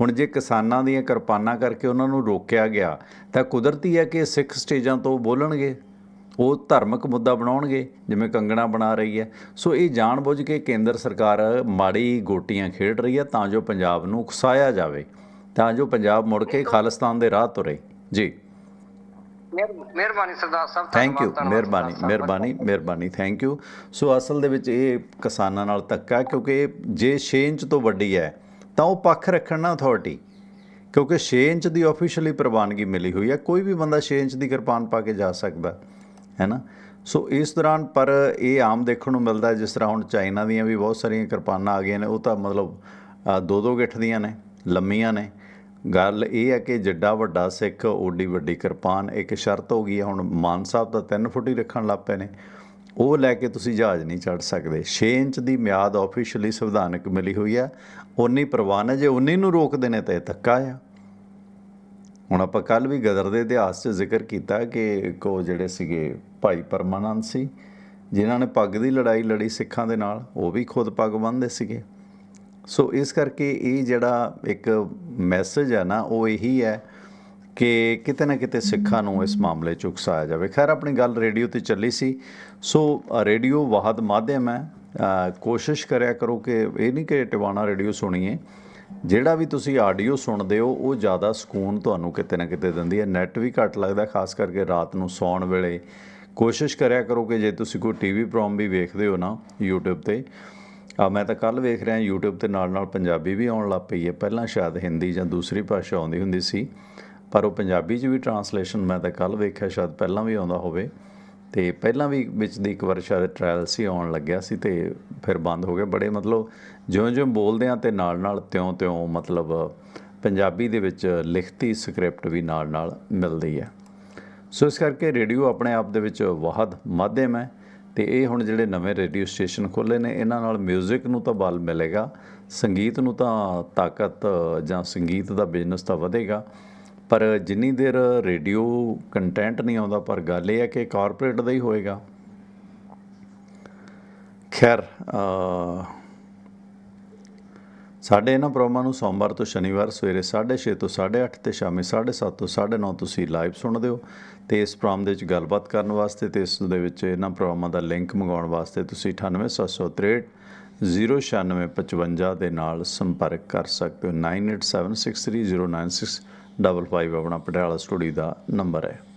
ਹੁਣ ਜੇ ਕਿਸਾਨਾਂ ਦੀਆਂ ਕਿਰਪਾਨਾਂ ਕਰਕੇ ਉਹਨਾਂ ਨੂੰ ਰੋਕਿਆ ਗਿਆ, ਤਾਂ ਕੁਦਰਤੀ ਹੈ ਕਿ ਸਿੱਖ ਸਟੇਜਾਂ ਤੋਂ ਬੋਲਣਗੇ। ਉਹ ਧਾਰਮਿਕ ਮੁੱਦਾ ਬਣਾਉਣਗੇ, ਜਿਵੇਂ ਕੰਗਣਾ ਬਣਾ ਰਹੀ ਹੈ। ਸੋ ਇਹ ਜਾਣਬੁੱਝ ਕੇ ਕੇਂਦਰ ਸਰਕਾਰ ਮਾੜੀ ਗੋਟੀਆਂ ਖੇਡ ਰਹੀ ਹੈ, ਤਾਂ ਜੋ ਪੰਜਾਬ ਨੂੰ ਉਕਸਾਇਆ ਜਾਵੇ। ਤਾਂ ਜੋ ਪੰਜਾਬ ਮੁੜ ਕੇ ਖਾਲਿਸਤਾਨ ਦੇ ਰਾਹ ਤੁਰੇ। ਜੀ।
ਮਿਹਰ- ਮਿਹਰਬਾਨੀ ਸਰਦਾਰ ਸਾਹਿਬ
ਥੈਂਕ ਯੂ ਮਿਹਰਬਾਨੀ। ਮਿਹਰਬਾਨੀ ਮਿਹਰਬਾਨੀ। ਥੈਂਕ ਯੂ ਸੋ ਅਸਲ ਦੇ ਵਿੱਚ ਇਹ ਕਿਸਾਨਾਂ ਨਾਲ ਧੱਕਾ ਕਿਉਂਕਿ ਜੇ 6 ਇੰਚ ਤੋਂ ਵੱਡੀ ਹੈ ਤਾਂ ਉਹ ਪੱਖ ਰੱਖਣ ਨਾ ਅਥਾਰਟੀ ਕਿਉਂਕਿ 6 ਇੰਚ ਦੀ ਆਫੀਸ਼ੀਅਲੀ ਪ੍ਰਵਾਨਗੀ ਮਿਲੀ ਹੋਈ ਹੈ। ਕੋਈ ਵੀ ਬੰਦਾ 6 ਇੰਚ ਦੀ ਕਿਰਪਾਨ ਪਾ ਕੇ ਜਾ ਸਕਦਾ ਹੈ ਨਾ? ਸੋ ਇਸ ਦੌਰਾਨ ਪਰ ਇਹ ਆਮ ਦੇਖਣ ਨੂੰ ਮਿਲਦਾ ਜਿਸ ਤਰ੍ਹਾਂ ਹੁਣ ਚਾਈਨਾ ਦੀਆਂ ਵੀ ਬਹੁਤ ਸਾਰੀਆਂ ਕਿਰਪਾਨਾਂ ਆ ਗਈਆਂ ਨੇ ਉਹ ਤਾਂ ਮਤਲਬ ਦੋ ਦੋ ਗਿੱਠ ਦੀਆਂ ਨੇ ਲੰਮੀਆਂ ਨੇ। ਗੱਲ ਇਹ ਹੈ ਕਿ ਜਿੱਡਾ ਵੱਡਾ ਸਿੱਖ, ਓਡੀ ਵੱਡੀ ਕਿਰਪਾਨ, ਇੱਕ ਸ਼ਰਤ ਹੋ ਗਈ ਹੈ, ਹੁਣ ਮਾਨ ਸਾਹਿਬ ਤਾਂ 3 ਫੁੱਟ ਹੀ ਰੱਖਣ ਲੱਗ ਪਏ ਨੇ। ਉਹ ਲੈ ਕੇ ਤੁਸੀਂ ਜਹਾਜ਼ ਨਹੀਂ ਚੜ ਸਕਦੇ। 6 ਇੰਚ ਦੀ ਮਿਆਦ ਆਫੀਸ਼ੀਅਲੀ ਸੰਵਿਧਾਨਕ ਮਿਲੀ ਹੋਈ ਹੈ। ਉਨੀ ਪ੍ਰਵਾਨ ਹੈ ਜੇ ਉਨੀ ਨੂੰ ਰੋਕਦੇ ਨੇ ਤਾਂ ਇਹ ਧੱਕਾ ਆ। ਹੁਣ ਆਪਾਂ ਕੱਲ ਵੀ ਗਦਰ ਦੇ ਇਤਿਹਾਸ 'ਚ ਜ਼ਿਕਰ ਕੀਤਾ ਕਿ ਕੋ ਜਿਹੜੇ ਸੀਗੇ ਭਾਈ ਪਰਮਾਨੰਦ ਸੀ, ਜਿਨ੍ਹਾਂ ਨੇ ਪੱਗ ਦੀ ਲੜਾਈ ਲੜੀ ਸਿੱਖਾਂ ਦੇ ਨਾਲ, ਉਹ ਵੀ ਖੁਦ ਪੱਗ ਬੰਨ੍ਹਦੇ ਸੀਗੇ। ਸੋ ਇਸ ਕਰਕੇ ਇਹ ਜਿਹੜਾ ਇੱਕ ਮੈਸੇਜ ਹੈ ਨਾ, ਉਹ ਇਹੀ ਹੈ ਕਿ ਕਿਤੇ ਨਾ ਕਿਤੇ ਸਿੱਖਾਂ ਨੂੰ ਇਸ ਮਾਮਲੇ 'ਚ ਉਕਸਾਇਆ ਜਾਵੇ। ਖੈਰ, ਆਪਣੀ ਗੱਲ ਰੇਡੀਓ ਤੇ ਚੱਲੀ ਸੀ। ਸੋ ਰੇਡੀਓ ਵਾਹਦ ਮਾਧਿਅਮ ਹੈ। ਕੋਸ਼ਿਸ਼ ਕਰਿਆ ਕਰੋ ਕਿ ਇਹ ਨਹੀਂ ਕਿ ਟਿਵਾਣਾ ਰੇਡੀਓ ਸੁਣੀਏ। ਜਿਹੜਾ ਵੀ ਤੁਸੀਂ ਆਡੀਓ ਸੁਣਦੇ ਹੋ, ਉਹ ਜ਼ਿਆਦਾ ਸਕੂਨ ਤੁਹਾਨੂੰ ਕਿਤੇ ਨਾ ਕਿਤੇ ਦਿੰਦੀ ਹੈ। ਨੈਟ ਵੀ ਘੱਟ ਲੱਗਦਾ, ਖਾਸ ਕਰਕੇ ਰਾਤ ਨੂੰ ਸੌਣ ਵੇਲੇ। ਕੋਸ਼ਿਸ਼ ਕਰਿਆ ਕਰੋ ਕਿ ਜੇ ਤੁਸੀਂ ਕੋਈ ਟੀਵੀ ਪ੍ਰੋਗਰਾਮ ਵੀ ਵੇਖਦੇ ਹੋ ਨਾ, YouTube ਤੇ ਆ, ਮੈਂ ਤਾਂ ਕੱਲ ਵੇਖ ਰਿਹਾ YouTube ਤੇ ਨਾਲ ਨਾਲ ਪੰਜਾਬੀ ਵੀ ਆਉਣ ਲੱਗ ਪਈ ਹੈ। ਪਹਿਲਾਂ ਸ਼ਾਇਦ ਹਿੰਦੀ ਜਾਂ ਦੂਸਰੀ ਭਾਸ਼ਾ ਆਉਂਦੀ ਹੁੰਦੀ ਸੀ, ਪਰ ਉਹ ਪੰਜਾਬੀ 'ਚ ਵੀ ਟਰਾਂਸਲੇਸ਼ਨ ਮੈਂ ਤਾਂ ਕੱਲ ਵੇਖਿਆ ਸ਼ਾਇਦ ਪਹਿਲਾਂ ਵੀ ਆਉਂਦਾ ਹੋਵੇ। ਤੇ ਪਹਿਲਾਂ ਵੀ ਵਿੱਚ ਦੀ ਇੱਕ ਵਾਰ ਸ਼ਾਇਦ ਟ੍ਰਾਇਲ ਸੀ, ਆਉਣ ਲੱਗਿਆ ਸੀ ਤੇ ਫਿਰ ਬੰਦ ਹੋ ਗਿਆ। ਬੜੇ ਮਤਲਬ ਜਿਉਂ-ਜਿਉਂ ਬੋਲਦੇ ਆ ਤੇ ਨਾਲ-ਨਾਲ ਤਿਉਂ-ਤਿਉਂ ਮਤਲਬ ਪੰਜਾਬੀ ਦੇ ਵਿੱਚ ਲਿਖਤੀ ਸਕ੍ਰਿਪਟ ਵੀ ਨਾਲ-ਨਾਲ ਮਿਲਦੀ ਹੈ। ਸੋ ਇਸ ਕਰਕੇ ਰੇਡੀਓ ਆਪਣੇ ਆਪ ਦੇ ਵਿੱਚ ਵਾਹਦ ਮਾਧਿਅਮ ਹੈ। ਤੇ ਇਹ ਹੁਣ ਜਿਹੜੇ ਨਵੇਂ ਰੇਡੀਓ ਸਟੇਸ਼ਨ ਖੋਲੇ ਨੇ, ਇਹਨਾਂ ਨਾਲ 뮤직 ਨੂੰ ਤਾਂ ਬਲ ਮਿਲੇਗਾ, ਸੰਗੀਤ ਨੂੰ ਤਾਂ ਤਾਕਤ ਜਾਂ ਸੰਗੀਤ ਦਾ ਬਿਜ਼ਨਸ ਤਾਂ ਵਧੇਗਾ। ਪਰ ਜਿੰਨੀ ਦੇਰ ਰੇਡੀਓ ਕੰਟੈਂਟ ਨਹੀਂ ਆਉਂਦਾ, ਪਰ ਗੱਲ ਇਹ ਹੈ ਕਿ ਕਾਰਪੋਰੇਟ ਦਾ ਹੀ ਹੋਏਗਾ। ਖੈਰ ਸਾਡੇ ਇਹਨਾਂ ਪ੍ਰੋਗਰਾਮਾਂ ਨੂੰ ਸੋਮਵਾਰ ਤੋਂ ਸ਼ਨੀਵਾਰ ਸਵੇਰੇ 6:30 ਤੋਂ 8:30 ਤੇ ਸ਼ਾਮੀ 7:30 ਤੋਂ 9:30 ਤੁਸੀਂ ਲਾਈਵ ਸੁਣਦੇ ਹੋ ਤੇ ਇਸ ਪ੍ਰੋਗਰਾਮ ਦੇ ਵਿੱਚ ਗੱਲਬਾਤ ਕਰਨ ਵਾਸਤੇ ਤੇ ਇਸ ਦੇ ਵਿੱਚ ਇਹਨਾਂ ਪ੍ਰੋਗਰਾਮਾਂ ਦਾ ਲਿੰਕ ਮੰਗਾਉਣ ਵਾਸਤੇ ਤੁਸੀਂ 98763 09655 ਦੇ ਨਾਲ ਸੰਪਰਕ ਕਰ ਸਕਦੇ ਹੋ। 9876309655 ਆਪਣਾ ਪਟਿਆਲਾ ਸਟੂਡੀਓ ਦਾ ਨੰਬਰ ਹੈ।